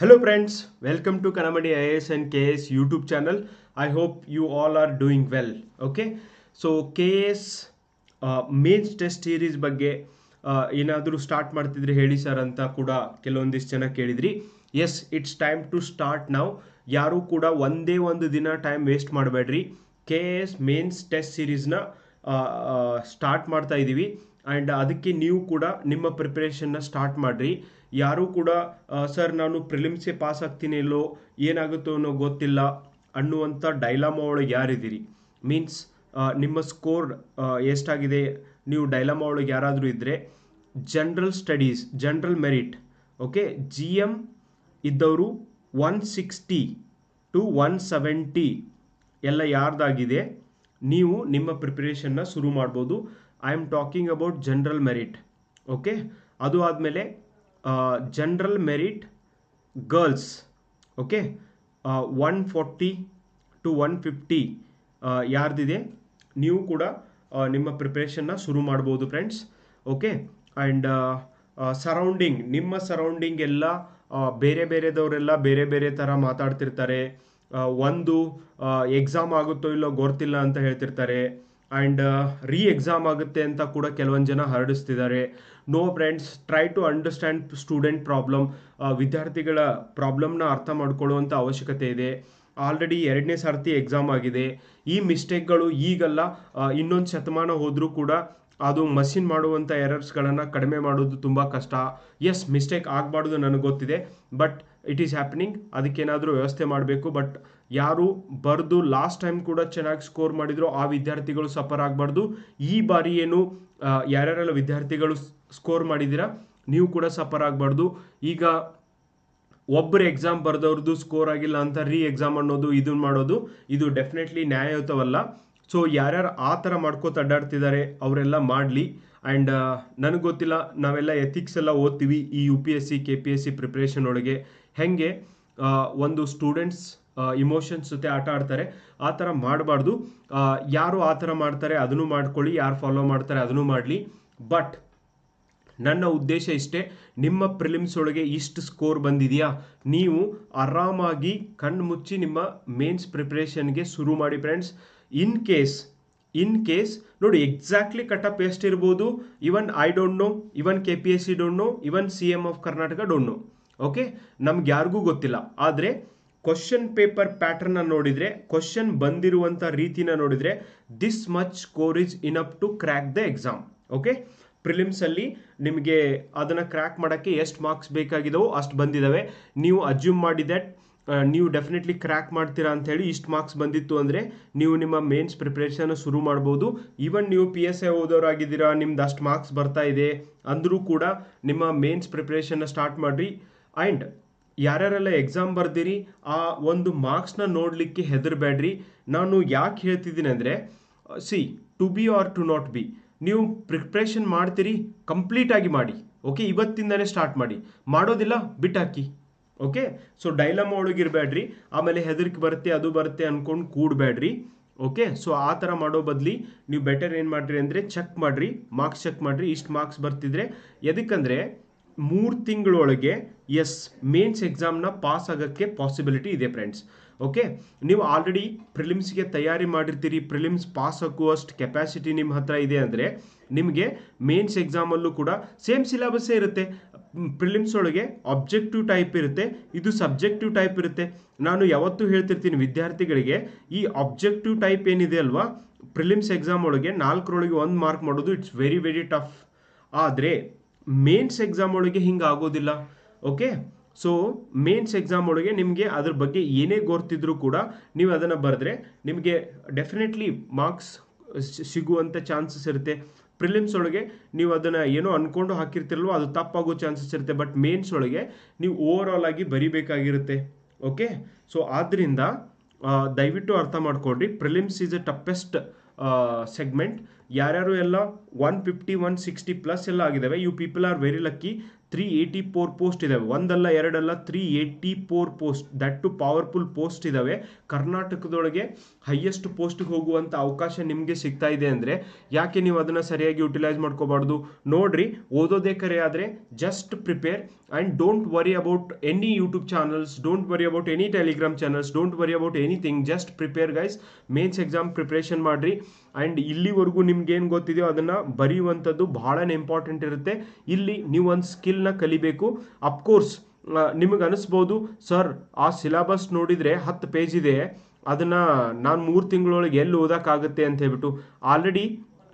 Hello friends, welcome to Kanamadi IAS and KS YouTube channel. I hope you all are doing well. Okay, so KS mains test series ಬಗ್ಗೆ ಏನಾದರೂ start ಮಾಡ್ತಿದ್ರೆ ಹೇಳಿ sir ಅಂತ ಕೂಡ ಕೆಲವೊಂದಿಷ್ಟು ಜನ ಕೇಳಿದ್ರಿ. Yes it's time to start ನಾವು ಯಾರೂ ಕೂಡ ಒಂದೇ ಒಂದು ದಿನ ಟೈಮ್ ವೇಸ್ಟ್ ಮಾಡಬೇಡ್ರಿ. ಕೆ ಎಸ್ ಮೇನ್ಸ್ ಟೆಸ್ಟ್ ಸೀರೀಸ್ನ ಸ್ಟಾರ್ಟ್ ಮಾಡ್ತಾ ಇದ್ದೀವಿ ಆ್ಯಂಡ್ ಅದಕ್ಕೆ ನೀವು ಕೂಡ ನಿಮ್ಮ ಪ್ರಿಪ್ರೇಷನ್ನ ಸ್ಟಾರ್ಟ್ ಮಾಡಿರಿ. ಯಾರೂ ಕೂಡ ಸರ್, ನಾನು ಪ್ರಿಲಿಮ್ಸೆ ಪಾಸ್ ಆಗ್ತೀನಿ ಇಲ್ಲೋ, ಏನಾಗುತ್ತೋ ಅನ್ನೋ ಗೊತ್ತಿಲ್ಲ ಅನ್ನುವಂಥ ಡೈಲಾಮ ಒಳಗೆ ಯಾರಿದ್ದೀರಿ? ಮೀನ್ಸ್ ನಿಮ್ಮ ಸ್ಕೋರ್ ಎಷ್ಟಾಗಿದೆ? ನೀವು ಡೈಲಾಮ ಒಳಗೆ ಯಾರಾದರೂ ಇದ್ದರೆ general studies, general merit, okay? G M ಇದ್ದವರು one sixty to one seventy ಎಲ್ಲ ಯಾರ್ದಾಗಿದೆ? ನೀವು ನಿಮ್ಮ ಪ್ರಿಪ್ರೇಷನ್ನ ಶುರು ಮಾಡ್ಬೋದು. I am talking about general merit, okay? ಅದು ಆದಮೇಲೆ general merit girls okay one forty to one fifty ಯಾರ್ದಿದೆ? ನೀವು ಕೂಡ ನಿಮ್ಮ ಪ್ರಿಪ್ರೇಷನ್ನ ಶುರು ಮಾಡ್ಬೋದು ಫ್ರೆಂಡ್ಸ್ ಓಕೆ ಆ್ಯಂಡ್ ಸರೌಂಡಿಂಗ್ ನಿಮ್ಮ ಸರೌಂಡಿಂಗ್ ಎಲ್ಲ ಬೇರೆ ಬೇರೆದವರೆಲ್ಲ ಬೇರೆ ಬೇರೆ ಥರ ಮಾತಾಡ್ತಿರ್ತಾರೆ. ಒಂದು ಎಕ್ಸಾಮ್ ಆಗುತ್ತೋ ಇಲ್ಲೋ ಗೊತ್ತಿಲ್ಲ ಅಂತ ಹೇಳ್ತಿರ್ತಾರೆ. ಆ್ಯಂಡ್ ರೀ ಎಕ್ಸಾಮ್ ಆಗುತ್ತೆ ಅಂತ ಕೂಡ ಕೆಲವೊಂದು ಜನ ಹರಡಿಸ್ತಿದ್ದಾರೆ. No friends try to understand student problem ವಿದ್ಯಾರ್ಥಿಗಳ ಪ್ರಾಬ್ಲಮ್ನ ಅರ್ಥ ಮಾಡ್ಕೊಳ್ಳುವಂಥ ಅವಶ್ಯಕತೆ ಇದೆ. ಆಲ್ರೆಡಿ ಎರಡನೇ ಸರ್ತಿ ಎಕ್ಸಾಮ್ ಆಗಿದೆ. ಈ ಮಿಸ್ಟೇಕ್ಗಳು ಈಗಲ್ಲ ಇನ್ನೊಂದು ಶತಮಾನ ಹೋದರೂ ಕೂಡ ಅದು ಮಷಿನ್ ಮಾಡುವಂಥ ಎರರ್ಸ್ಗಳನ್ನು ಕಡಿಮೆ ಮಾಡೋದು ತುಂಬ ಕಷ್ಟ. ಎಸ್ ಮಿಸ್ಟೇಕ್ ಆಗಬಾರ್ದು ನನಗೆ ಗೊತ್ತಿದೆ ಬಟ್ ಇಟ್ ಈಸ್ ಹ್ಯಾಪನಿಂಗ್ ಅದಕ್ಕೇನಾದರೂ ವ್ಯವಸ್ಥೆ ಮಾಡಬೇಕು ಬಟ್ ಯಾರು ಬರೆದು ಲಾಸ್ಟ್ ಟೈಮ್ ಕೂಡ ಚೆನ್ನಾಗಿ ಸ್ಕೋರ್ ಮಾಡಿದ್ರು ಆ ವಿದ್ಯಾರ್ಥಿಗಳು ಸಫರ್ ಆಗಬಾರ್ದು. ಈ ಬಾರಿ ಏನು ಯಾರ್ಯಾರೆಲ್ಲ ವಿದ್ಯಾರ್ಥಿಗಳು ಸ್ಕೋರ್ ಮಾಡಿದ್ದೀರಾ, ನೀವು ಕೂಡ ಸಫರ್ ಆಗಬಾರ್ದು. ಈಗ ಒಬ್ಬರು ಎಕ್ಸಾಮ್ ಬರೆದವ್ರದ್ದು ಸ್ಕೋರ್ ಆಗಿಲ್ಲ ಅಂತ ರೀ ಎಕ್ಸಾಮ್ ಅನ್ನೋದು ಇದನ್ನ ಮಾಡೋದು, ಇದು ಡೆಫಿನೆಟ್ಲಿ ನ್ಯಾಯಯುತವಲ್ಲ. ಸೊ ಯಾರ್ಯಾರು ಆ ಥರ ಮಾಡ್ಕೋತ ಅಡ್ಡಾಡ್ತಿದ್ದಾರೆ, ಅವರೆಲ್ಲ ಮಾಡಲಿ. ಆ್ಯಂಡ್ ನನಗೆ ಗೊತ್ತಿಲ್ಲ, ನಾವೆಲ್ಲ ಎಥಿಕ್ಸ್ ಎಲ್ಲ ಓದ್ತೀವಿ ಈ U P S C K P S C preparation ಒಳಗೆ. ಹೆಂಗೆ ಒಂದು ಸ್ಟೂಡೆಂಟ್ಸ್ ಇಮೋಷನ್ಸ್ ಜೊತೆ ಆಟ ಆಡ್ತಾರೆ. ಆ ಥರ ಮಾಡಬಾರ್ದು. ಯಾರು ಆ ಥರ ಮಾಡ್ತಾರೆ ಅದನ್ನು ಮಾಡ್ಕೊಳ್ಳಿ, ಯಾರು ಫಾಲೋ ಮಾಡ್ತಾರೆ ಅದನ್ನು ಮಾಡಲಿ. ಬಟ್ ನನ್ನ ಉದ್ದೇಶ ಇಷ್ಟೇ, ನಿಮ್ಮ ಪ್ರಿಲಿಮ್ಸ್ ಒಳಗೆ ಇಷ್ಟು ಸ್ಕೋರ್ ಬಂದಿದೆಯಾ? ನೀವು ಆರಾಮಾಗಿ ಕಣ್ಣು ಮುಚ್ಚಿ ನಿಮ್ಮ ಮೇನ್ಸ್ ಪ್ರಿಪ್ರೇಷನ್ಗೆ ಶುರು ಮಾಡಿ friends in case in case ನೋಡಿ ಎಕ್ಸಾಕ್ಟ್ಲಿ ಕಟ್ಅಪ್ ಎಷ್ಟು ಇರ್ಬೋದು? Even I don't know even K P S C don't know even C M of Karnataka don't know okay ನಮ್ಗೆ ಯಾರಿಗೂ ಗೊತ್ತಿಲ್ಲ. ಆದರೆ ಕ್ವಶನ್ ಪೇಪರ್ ಪ್ಯಾಟರ್ನ ನೋಡಿದರೆ ಕ್ವಶನ್ ಬಂದಿರುವಂಥ ರೀತಿನ ನೋಡಿದರೆ this much score is enough to crack the exam okay ಪ್ರಿಲಿಮ್ಸಲ್ಲಿ ನಿಮಗೆ ಅದನ್ನು ಕ್ರ್ಯಾಕ್ ಮಾಡೋಕ್ಕೆ ಎಷ್ಟು ಮಾರ್ಕ್ಸ್ ಬೇಕಾಗಿದವೋ ಅಷ್ಟು ಬಂದಿದ್ದಾವೆ ನೀವು ಅಜ್ಯೂಮ್ ಮಾಡಿ ದ್ಯಾಟ್ ನೀವು ಡೆಫಿನೆಟ್ಲಿ ಕ್ರ್ಯಾಕ್ ಮಾಡ್ತೀರಾ ಅಂತ ಹೇಳಿ ಇಷ್ಟು ಮಾರ್ಕ್ಸ್ ಬಂದಿತ್ತು ಅಂದರೆ ನೀವು ನಿಮ್ಮ ಮೇನ್ಸ್ ಪ್ರಿಪ್ರೇಷನ್ ಶುರು ಮಾಡ್ಬೋದು. ಈವನ್ ನೀವು ಪಿ ಎಸ್ ಐ ಓದೋರಾಗಿದ್ದೀರಾ, ನಿಮ್ದು ಅಷ್ಟು ಮಾರ್ಕ್ಸ್ ಬರ್ತಾ ಇದೆ ಅಂದರೂ ಕೂಡ ನಿಮ್ಮ ಮೇನ್ಸ್ ಪ್ರಿಪ್ರೇಷನ್ನ ಸ್ಟಾರ್ಟ್ ಮಾಡಿರಿ. ಆ್ಯಂಡ್ ಯಾರ್ಯಾರೆಲ್ಲ ಎಕ್ಸಾಮ್ ಬರ್ದಿರಿ, ಆ ಒಂದು ಮಾರ್ಕ್ಸ್ನ ನೋಡಲಿಕ್ಕೆ ಹೆದರಬೇಡ್ರಿ ನಾನು ಯಾಕೆ ಹೇಳ್ತಿದ್ದೀನಿ ಅಂದರೆ see to be or to not be ನೀವು ಪ್ರಿಪ್ರೇಷನ್ ಮಾಡ್ತೀರಿ ಕಂಪ್ಲೀಟಾಗಿ ಮಾಡಿ ಓಕೆ ಇವತ್ತಿಂದನೇ ಸ್ಟಾರ್ಟ್ ಮಾಡಿ. ಮಾಡೋದಿಲ್ಲ, ಬಿಟ್ಟಾಕಿ ಓಕೆ ಸೊ ಡೈಲಮ್ ಒಳಗಿರಬೇಡ್ರಿ ಆಮೇಲೆ ಹೆದರಿಕೆ ಬರುತ್ತೆ, ಅದು ಬರುತ್ತೆ ಅಂದ್ಕೊಂಡು ಕೂಡಬೇಡ್ರಿ ಓಕೆ ಸೊ ಆ ಥರ ಮಾಡೋ ಬದಲಿ ನೀವು ಬೆಟರ್ ಏನು ಮಾಡಿರಿ ಅಂದರೆ ಚೆಕ್ ಮಾಡಿರಿ ಮಾರ್ಕ್ಸ್ ಚೆಕ್ ಮಾಡಿರಿ. ಇಷ್ಟು ಮಾರ್ಕ್ಸ್ ಬರ್ತಿದ್ರೆ, ಎದಕ್ಕಂದರೆ ಮೂರು ತಿಂಗಳೊಳಗೆ ಎಸ್ ಮೇನ್ಸ್ ಎಕ್ಸಾಮ್ನ ಪಾಸ್ ಆಗೋಕ್ಕೆ ಪಾಸಿಬಿಲಿಟಿ ಇದೆ ಫ್ರೆಂಡ್ಸ್ ಓಕೆ ನೀವು ಆಲ್ರೆಡಿ ಪ್ರಿಲಿಮ್ಸ್ಗೆ ತಯಾರಿ ಮಾಡಿರ್ತೀರಿ. ಪ್ರಿಲಿಮ್ಸ್ ಪಾಸ್ ಆಗುವಷ್ಟು ಕೆಪಾಸಿಟಿ ನಿಮ್ಮ ಹತ್ರ ಇದೆ ಅಂದರೆ, ನಿಮಗೆ ಮೇನ್ಸ್ ಎಕ್ಸಾಮಲ್ಲೂ ಕೂಡ ಸೇಮ್ ಸಿಲೆಬಸ್ಸೇ ಇರುತ್ತೆ. ಪ್ರಿಲಿಮ್ಸ್ ಒಳಗೆ ಆಬ್ಜೆಕ್ಟಿವ್ ಟೈಪ್ ಇರುತ್ತೆ. ಇದು ಸಬ್ಜೆಕ್ಟಿವ್ ಟೈಪ್ ಇರುತ್ತೆ. ನಾನು ಯಾವತ್ತೂ ಹೇಳ್ತಿರ್ತೀನಿ ವಿದ್ಯಾರ್ಥಿಗಳಿಗೆ, ಈ ಆಬ್ಜೆಕ್ಟಿವ್ ಟೈಪ್ ಏನಿದೆ ಅಲ್ವಾ? ಪ್ರಿಲಿಮ್ಸ್ ಎಕ್ಸಾಮ್ ಒಳಗೆ ನಾಲ್ಕರೊಳಗೆ ಒಂದು ಮಾರ್ಕ್ ಮಾಡೋದು ಇಟ್ಸ್ ವೆರಿ ವೆರಿ ಟಫ್ ಆದರೆ ಮೇನ್ಸ್ ಎಕ್ಸಾಮ್ ಒಳಗೆ ಹಿಂಗೆ ಆಗೋದಿಲ್ಲ ಓಕೆ ಸೊ ಮೇನ್ಸ್ ಎಕ್ಸಾಮ್ ಒಳಗೆ ನಿಮಗೆ ಅದ್ರ ಬಗ್ಗೆ ಏನೇ ಗೊತ್ತಿದ್ರೂ ಕೂಡ ನೀವು ಅದನ್ನು ಬರೆದ್ರೆ ನಿಮಗೆ ಡೆಫಿನೆಟ್ಲಿ ಮಾರ್ಕ್ಸ್ ಸಿಗುವಂಥ ಚಾನ್ಸಸ್ ಇರುತ್ತೆ. ಪ್ರಿಲಿಮ್ಸ್ ಒಳಗೆ ನೀವು ಅದನ್ನು ಏನೋ ಅಂದ್ಕೊಂಡು ಹಾಕಿರ್ತಿರಲ್ವೋ ಅದು ತಪ್ಪಾಗೋ ಚಾನ್ಸಸ್ ಇರುತ್ತೆ. ಬಟ್ ಮೇನ್ಸ್ ಒಳಗೆ ನೀವು ಓವರ್ ಆಲ್ ಆಗಿ ಬರಿಬೇಕಾಗಿರುತ್ತೆ ಓಕೆ ಸೊ ಆದ್ದರಿಂದ ದಯವಿಟ್ಟು ಅರ್ಥ ಮಾಡ್ಕೊಡ್ರಿ prelims is a toughest segment ಯಾರ್ಯಾರು ಎಲ್ಲ one fifty one sixty plus ಎಲ್ಲ ಆಗಿದ್ದಾವೆ you people are very lucky three eighty four post ಇದ್ದಾವೆ ಒಂದಲ್ಲ ಎರಡಲ್ಲ three eighty four post that too powerful post ಇದ್ದಾವೆ ಕರ್ನಾಟಕದೊಳಗೆ ಹೈಯೆಸ್ಟ್ ಪೋಸ್ಟ್ಗೆ ಹೋಗುವಂಥ ಅವಕಾಶ ನಿಮಗೆ ಸಿಗ್ತಾ ಇದೆ ಅಂದರೆ ಯಾಕೆ ನೀವು ಅದನ್ನು ಸರಿಯಾಗಿ ಯುಟಿಲೈಸ್ ಮಾಡ್ಕೋಬಾರ್ದು? ನೋಡ್ರಿ, ಓದೋದೇ ಕರೆ ಆದರೆ just prepare and don't worry about any YouTube channels don't worry about any Telegram channels don't worry about anything just prepare guys mains exam preparation ಮಾಡಿರಿ. ಆ್ಯಂಡ್ ಇಲ್ಲಿವರೆಗೂ ನಿಮ್ಗೇನು ಗೊತ್ತಿದೆಯೋ ಅದನ್ನು ಬರೆಯುವಂಥದ್ದು ಭಾಳನೇ ಇಂಪಾರ್ಟೆಂಟ್ ಇರುತ್ತೆ. ಇಲ್ಲಿ ನೀವು ಒಂದು ಸ್ಕಿಲ್ನ ಕಲಿಬೇಕು. ಅಫ್ಕೋರ್ಸ್ ನಿಮಗೆ ಅನಿಸ್ಬೋದು, ಸರ್, ಆ ಸಿಲೆಬಸ್ ನೋಡಿದರೆ ಹತ್ತು ಪೇಜ್ ಇದೆ. ಅದನ್ನು ನಾನು ಮೂರು ತಿಂಗಳೊಳಗೆ ಎಲ್ಲಿ ಓದೋಕ್ಕಾಗುತ್ತೆ ಅಂತ ಹೇಳ್ಬಿಟ್ಟು. Already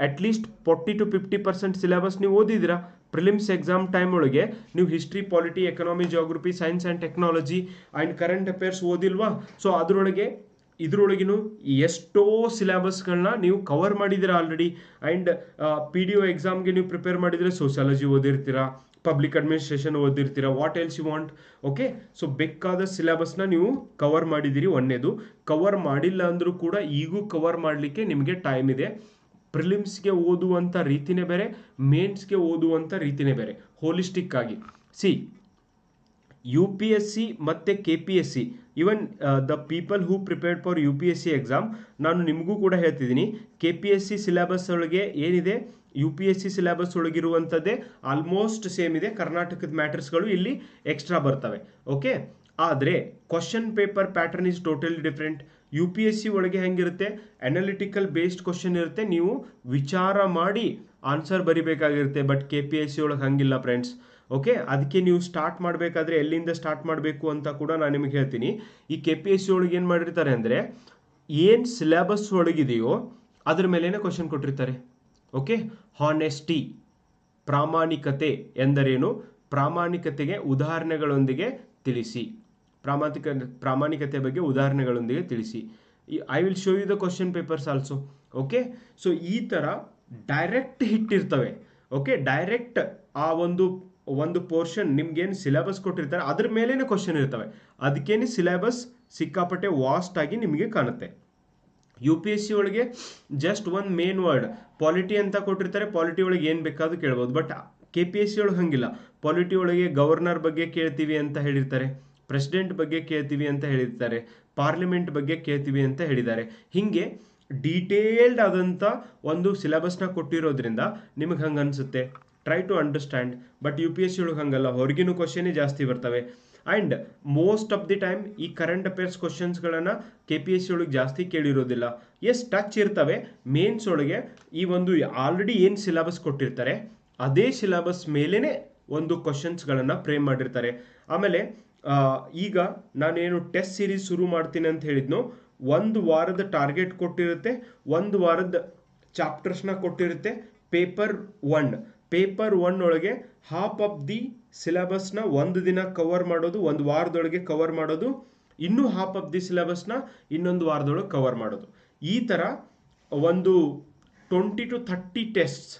at least forty to fifty percent syllabus ನೀವು ಓದಿದಿರಾ ಪ್ರಿಲಿಮ್ಸ್ ಎಕ್ಸಾಮ್ ಟೈಮ್ ಒಳಗೆ ನೀವು history polity economy geography science and technology and current affairs ಓದಿಲ್ವಾ? So ಅದರೊಳಗೆ ಇದ್ರೊಳಗಿನ ಎಷ್ಟೋ ಸಿಲೆಬಸ್ಗಳನ್ನ ನೀವು ಕವರ್ ಮಾಡಿದ್ದೀರಾ already and P D O ಎಕ್ಸಾಮ್ಗೆ ನೀವು ಪ್ರಿಪೇರ್ ಮಾಡಿದರೆ ಸೋಷಿಯಾಲಜಿ ಓದಿರ್ತೀರಾ public administration ಓದಿರ್ತೀರಾ what else you want okay so ಬೇಕಾದ ಸಿಲೆಬಸ್ನ ನೀವು ಕವರ್ ಮಾಡಿದ್ದೀರಿ. ಒಂದೇದು ಕವರ್ ಮಾಡಿಲ್ಲ ಅಂದರೂ ಕೂಡ ಈಗೂ ಕವರ್ ಮಾಡಲಿಕ್ಕೆ ನಿಮಗೆ ಟೈಮ್ ಇದೆ. ಪ್ರಿಲಿಮ್ಸ್ಗೆ ಓದುವಂಥ ರೀತಿನೇ ಬೇರೆ ಮೇನ್ಸ್ಗೆ ಓದುವಂಥ ರೀತಿನೇ ಬೇರೆ ಹೋಲಿಸ್ಟಿಕ್ ಆಗಿ. C U P S C ಮತ್ತು K P S C even the people who prepared for U P S C exam ನಾನು ನಿಮಗೂ ಕೂಡ ಹೇಳ್ತಿದ್ದೀನಿ K P S C syllabus ಒಳಗೆ ಏನಿದೆ U P S C syllabus ಒಳಗಿರುವಂಥದ್ದೇ almost same ಇದೆ ಕರ್ನಾಟಕದ ಮ್ಯಾಟರ್ಸ್ಗಳು ಇಲ್ಲಿ ಎಕ್ಸ್ಟ್ರಾ ಬರ್ತವೆ ಓಕೆ ಆದರೆ question paper pattern is totally different U P S C ಒಳಗೆ ಹೆಂಗಿರುತ್ತೆ ಅನಾಲಿಟಿಕಲ್ ಬೇಸ್ಡ್ ಕ್ವಶನ್ ಇರುತ್ತೆ, ನೀವು ವಿಚಾರ ಮಾಡಿ answer ಬರಿಬೇಕಾಗಿರುತ್ತೆ but K P S C ಒಳಗೆ ಹಂಗಿಲ್ಲ ಫ್ರೆಂಡ್ಸ್ ಓಕೆ ಅದಕ್ಕೆ ನೀವು ಸ್ಟಾರ್ಟ್ ಮಾಡಬೇಕಾದ್ರೆ ಎಲ್ಲಿಂದ ಸ್ಟಾರ್ಟ್ ಮಾಡಬೇಕು ಅಂತ ಕೂಡ ನಾನು ನಿಮಗೆ ಹೇಳ್ತೀನಿ. ಈ ಕೆ ಪಿ ಎಸ್ ಸಿ ಒಳಗೆ ಏನು ಮಾಡಿರ್ತಾರೆ ಅಂದರೆ, ಏನು ಸಿಲೆಬಸ್ ಒಳಗಿದೆಯೋ ಅದ್ರ ಮೇಲೇ ಕ್ವಶನ್ ಕೊಟ್ಟಿರ್ತಾರೆ. ಓಕೆ ಹಾನೆಸ್ಟಿ ಪ್ರಾಮಾಣಿಕತೆ ಎಂದರೇನು? ಪ್ರಾಮಾಣಿಕತೆಗೆ ಉದಾಹರಣೆಗಳೊಂದಿಗೆ ತಿಳಿಸಿ. ಪ್ರಾಮಾಣಿಕ ಪ್ರಾಮಾಣಿಕತೆ ಬಗ್ಗೆ ಉದಾಹರಣೆಗಳೊಂದಿಗೆ ತಿಳಿಸಿ. I will show you the question papers also okay so ಈ ಥರ ಡೈರೆಕ್ಟ್ ಹಿಟ್ಟಿರ್ತವೆ. ಓಕೆ ಡೈರೆಕ್ಟ್ ಆ ಒಂದು ಒಂದು ಪೋರ್ಷನ್ ನಿಮ್ಗೇನು ಸಿಲೆಬಸ್ ಕೊಟ್ಟಿರ್ತಾರೆ, ಅದ್ರ ಮೇಲೇನೆ ಕ್ವಶನ್ ಇರ್ತವೆ. ಅದಕ್ಕೇನೆ ಸಿಲೆಬಸ್ ಸಿಕ್ಕಾಪಟ್ಟೆ ವಾಸ್ಟ್ ಆಗಿ ನಿಮಗೆ ಕಾಣುತ್ತೆ. ಯು ಪಿ ಎಸ್ ಸಿ ಒಳಗೆ ಜಸ್ಟ್ ಒಂದು ಮೇನ್ ವರ್ಡ್ ಪಾಲಿಟಿ ಅಂತ ಕೊಟ್ಟಿರ್ತಾರೆ ಪಾಲಿಟಿ ಒಳಗೆ ಏನು ಬೇಕಾದ್ರೂ ಕೇಳ್ಬೋದು. But K P S C ಒಳಗೆ ಹಂಗಿಲ್ಲ. ಪಾಲಿಟಿ ಒಳಗೆ ಗವರ್ನರ್ ಬಗ್ಗೆ ಕೇಳ್ತೀವಿ ಅಂತ ಹೇಳಿರ್ತಾರೆ ಪ್ರೆಸಿಡೆಂಟ್ ಬಗ್ಗೆ ಕೇಳ್ತೀವಿ ಅಂತ ಹೇಳಿರ್ತಾರೆ ಪಾರ್ಲಿಮೆಂಟ್ ಬಗ್ಗೆ ಕೇಳ್ತೀವಿ ಅಂತ ಹೇಳಿದ್ದಾರೆ. ಹೀಗೆ ಡೀಟೇಲ್ಡ್ ಆದಂಥ ಒಂದು ಸಿಲೆಬಸ್ನ ಕೊಟ್ಟಿರೋದ್ರಿಂದ ನಿಮಗೆ ಹಂಗೆ ಅನಿಸುತ್ತೆ? Try to understand but U P S C ಒಳಗೆ ಹಂಗಲ್ಲ. ಹೊರಗಿನ ಕ್ವಶನೇ ಜಾಸ್ತಿ ಬರ್ತವೆ. And most of the time ಈ ಕರೆಂಟ್ ಅಫೇರ್ಸ್ ಕ್ವಶನ್ಸ್ಗಳನ್ನು ಕೆ ಪಿ ಎಸ್ ಸಿ ಒಳಗೆ ಜಾಸ್ತಿ ಕೇಳಿರೋದಿಲ್ಲ. ಎಸ್ ಟಚ್ ಇರ್ತವೆ. ಮೇನ್ಸ್ ಒಳಗೆ ಈ ಒಂದು ಆಲ್ರೆಡಿ ಏನು ಸಿಲೆಬಸ್ ಕೊಟ್ಟಿರ್ತಾರೆ, ಅದೇ ಸಿಲೆಬಸ್ ಮೇಲೇ ಒಂದು ಕ್ವಶನ್ಸ್ಗಳನ್ನು ಫ್ರೇಮ್ ಮಾಡಿರ್ತಾರೆ. ಆಮೇಲೆ ಈಗ ನಾನೇನು ಟೆಸ್ಟ್ ಸೀರೀಸ್ ಶುರು ಮಾಡ್ತೀನಿ ಅಂತ ಹೇಳಿದ್ನೋ, ಒಂದು ವಾರದ ಟಾರ್ಗೆಟ್ ಕೊಟ್ಟಿರುತ್ತೆ, ಒಂದು ವಾರದ ಚಾಪ್ಟರ್ಸ್ನ ಕೊಟ್ಟಿರುತ್ತೆ ಪೇಪರ್ ಒನ್ ಪೇಪರ್ ಒನ್ ಒಳಗೆ ಹಾಫ್ ಆಫ್ ದಿ ಸಿಲೆಬಸ್ನ ಒಂದು ದಿನ ಕವರ್ ಮಾಡೋದು, ಒಂದು ವಾರದೊಳಗೆ ಕವರ್ ಮಾಡೋದು, ಇನ್ನೂ ಹಾಫ್ ಆಫ್ ದಿ ಸಿಲೆಬಸ್ನ ಇನ್ನೊಂದು ವಾರದೊಳಗೆ ಕವರ್ ಮಾಡೋದು. ಈ ಥರ ಒಂದು twenty to thirty tests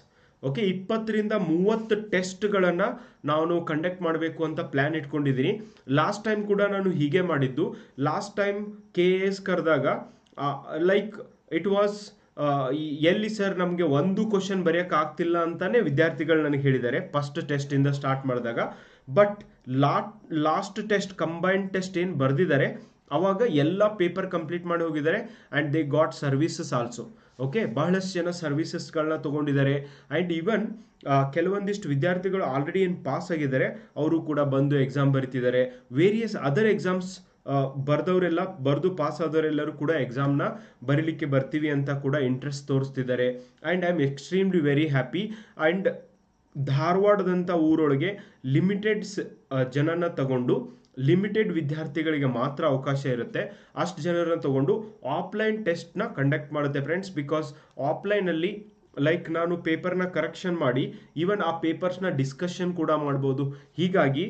okay ಇಪ್ಪತ್ತರಿಂದ ಮೂವತ್ತು ಟೆಸ್ಟ್ಗಳನ್ನು ನಾನು ಕಂಡಕ್ಟ್ ಮಾಡಬೇಕು ಅಂತ ಪ್ಲ್ಯಾನ್ ಇಟ್ಕೊಂಡಿದ್ದೀನಿ. ಲಾಸ್ಟ್ ಟೈಮ್ ಕೂಡ ನಾನು ಹೀಗೆ ಮಾಡಿದ್ದು. Last time K A S ಕರೆದಾಗ ಲೈಕ್ ಇಟ್ ವಾಸ್ ಎಲ್ಲಿ ಸರ್ ನಮಗೆ ಒಂದು ಕ್ವಶನ್ ಬರೆಯಕ್ಕೆ ಆಗ್ತಿಲ್ಲ ಅಂತಾನೆ ವಿದ್ಯಾರ್ಥಿಗಳು ನನಗೆ ಹೇಳಿದ್ದಾರೆ. ಫಸ್ಟ್ ಟೆಸ್ಟಿಂದ ಸ್ಟಾರ್ಟ್ ಮಾಡಿದಾಗ. But lot last test combined test ಏನು ಬರೆದಿದ್ದಾರೆ, ಅವಾಗ ಎಲ್ಲ ಪೇಪರ್ ಕಂಪ್ಲೀಟ್ ಮಾಡಿ ಹೋಗಿದ್ದಾರೆ and they got services also okay ಬಹಳಷ್ಟು ಜನ ಸರ್ವಿಸಸ್ಗಳನ್ನ ತೊಗೊಂಡಿದ್ದಾರೆ. ಆ್ಯಂಡ್ ಈವನ್ ಕೆಲವೊಂದಿಷ್ಟು ವಿದ್ಯಾರ್ಥಿಗಳು ಆಲ್ರೆಡಿ ಏನು ಪಾಸ್ ಆಗಿದ್ದಾರೆ, ಅವರು ಕೂಡ ಬಂದು ಎಕ್ಸಾಮ್ ಬರಿತಿದ್ದಾರೆ. ವೇರಿಯಸ್ ಅದರ್ ಎಕ್ಸಾಮ್ಸ್ ಬರೆದವರೆಲ್ಲ, ಬರೆದು ಪಾಸ್ ಆದವರೆಲ್ಲರೂ ಕೂಡ ಎಕ್ಸಾಮ್ನ ಬರೀಲಿಕ್ಕೆ ಬರ್ತೀವಿ ಅಂತ ಕೂಡ interest ತೋರಿಸ್ತಿದ್ದಾರೆ. And I am extremely very happy and ಧಾರವಾಡದಂಥ ಊರೊಳಗೆ ಲಿಮಿಟೆಡ್ ಜನನ ತಗೊಂಡು ಲಿಮಿಟೆಡ್ ವಿದ್ಯಾರ್ಥಿಗಳಿಗೆ ಮಾತ್ರ ಅವಕಾಶ ಇರುತ್ತೆ. ಅಷ್ಟು ಜನರನ್ನು ತಗೊಂಡು ಆಫ್ಲೈನ್ ಟೆಸ್ಟ್ನ ಕಂಡಕ್ಟ್ ಮಾಡುತ್ತೆ ಫ್ರೆಂಡ್ಸ್ ಬಿಕಾಸ್ ಆಫ್ಲೈನಲ್ಲಿ ಲೈಕ್ ನಾನು ಪೇಪರ್ನ ಕರೆಕ್ಷನ್ ಮಾಡಿ ಈವನ್ ಆ ಪೇಪರ್ಸ್ನ ಡಿಸ್ಕಷನ್ ಕೂಡ ಮಾಡ್ಬೋದು. ಹೀಗಾಗಿ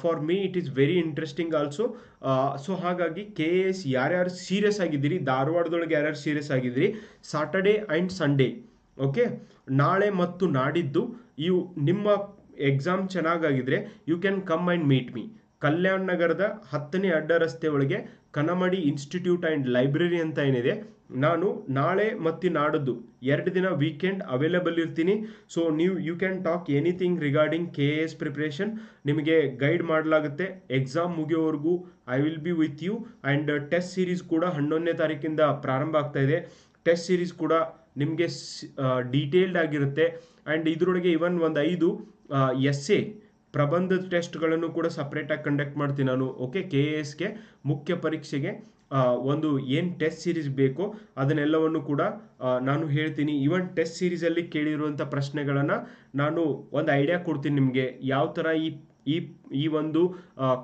for me it is very interesting also so ಹಾಗಾಗಿ ಕೆ ಎ ಎಸ್ ಯಾರ್ಯಾರು ಸೀರಿಯಸ್ ಆಗಿದ್ದೀರಿ, ಧಾರವಾಡದೊಳಗೆ ಯಾರ್ಯಾರು ಸೀರಿಯಸ್ ಆಗಿದ್ದೀರಿ ಸಾಟರ್ಡೇ ಆ್ಯಂಡ್ ಸಂಡೇ ಓಕೆ ನಾಳೆ ಮತ್ತು ನಾಡಿದ್ದು ಇವು ನಿಮ್ಮ exam ಚೆನ್ನಾಗಾಗಿದ್ರೆ you can come and meet me Kalyan ನಗರದ ಹತ್ತನೇ ಅಡ್ಡ ರಸ್ತೆ ಒಳಗೆ ಕನಮಡಿ ಇನ್ಸ್ಟಿಟ್ಯೂಟ್ ಆ್ಯಂಡ್ ಲೈಬ್ರರಿ ಅಂತ ಏನಿದೆ ನಾನು ನಾಳೆ ಮತ್ತು ನಾಡದ್ದು ಎರಡು ದಿನ ವೀಕೆಂಡ್ ಅವೈಲೇಬಲ್ ಇರ್ತೀನಿ. ಸೊ ನೀವು you can talk anything regarding K A S preparation ನಿಮಗೆ ಗೈಡ್ ಮಾಡಲಾಗುತ್ತೆ. Exam ಮುಗಿಯೋವರೆಗೂ I will be with you and test series ಕೂಡ ಹನ್ನೊಂದನೇ ತಾರೀಕಿಂದ ಪ್ರಾರಂಭ ಆಗ್ತಾ ಇದೆ. ಟೆಸ್ಟ್ ಸೀರೀಸ್ ಕೂಡ ನಿಮಗೆ ಡೀಟೇಲ್ಡ್ ಆಗಿರುತ್ತೆ. ಆ್ಯಂಡ್ ಇದರೊಳಗೆ ಇವನ್ ಒಂದು ಐದು ಎಸ್ ಎ ಪ್ರಬಂಧದ ಟೆಸ್ಟ್ಗಳನ್ನು ಕೂಡ ಸಪ್ರೇಟಾಗಿ ಕಂಡಕ್ಟ್ ಮಾಡ್ತೀನಿ ನಾನು. ಓಕೆ ಕೆ ಎ ಎಸ್ಗೆ ಮುಖ್ಯ ಪರೀಕ್ಷೆಗೆ. ಒಂದು ಏನು ಟೆಸ್ಟ್ ಸೀರೀಸ್ ಬೇಕೋ ಅದನ್ನೆಲ್ಲವನ್ನು ಕೂಡ ನಾನು ಹೇಳ್ತೀನಿ. ಈವನ್ ಟೆಸ್ಟ್ ಸೀರೀಸಲ್ಲಿ ಕೇಳಿರುವಂಥ ಪ್ರಶ್ನೆಗಳನ್ನು ನಾನು ಒಂದು ಐಡಿಯಾ ಕೊಡ್ತೀನಿ ನಿಮಗೆ. ಯಾವ ಥರ ಈ ಈ ಈ ಒಂದು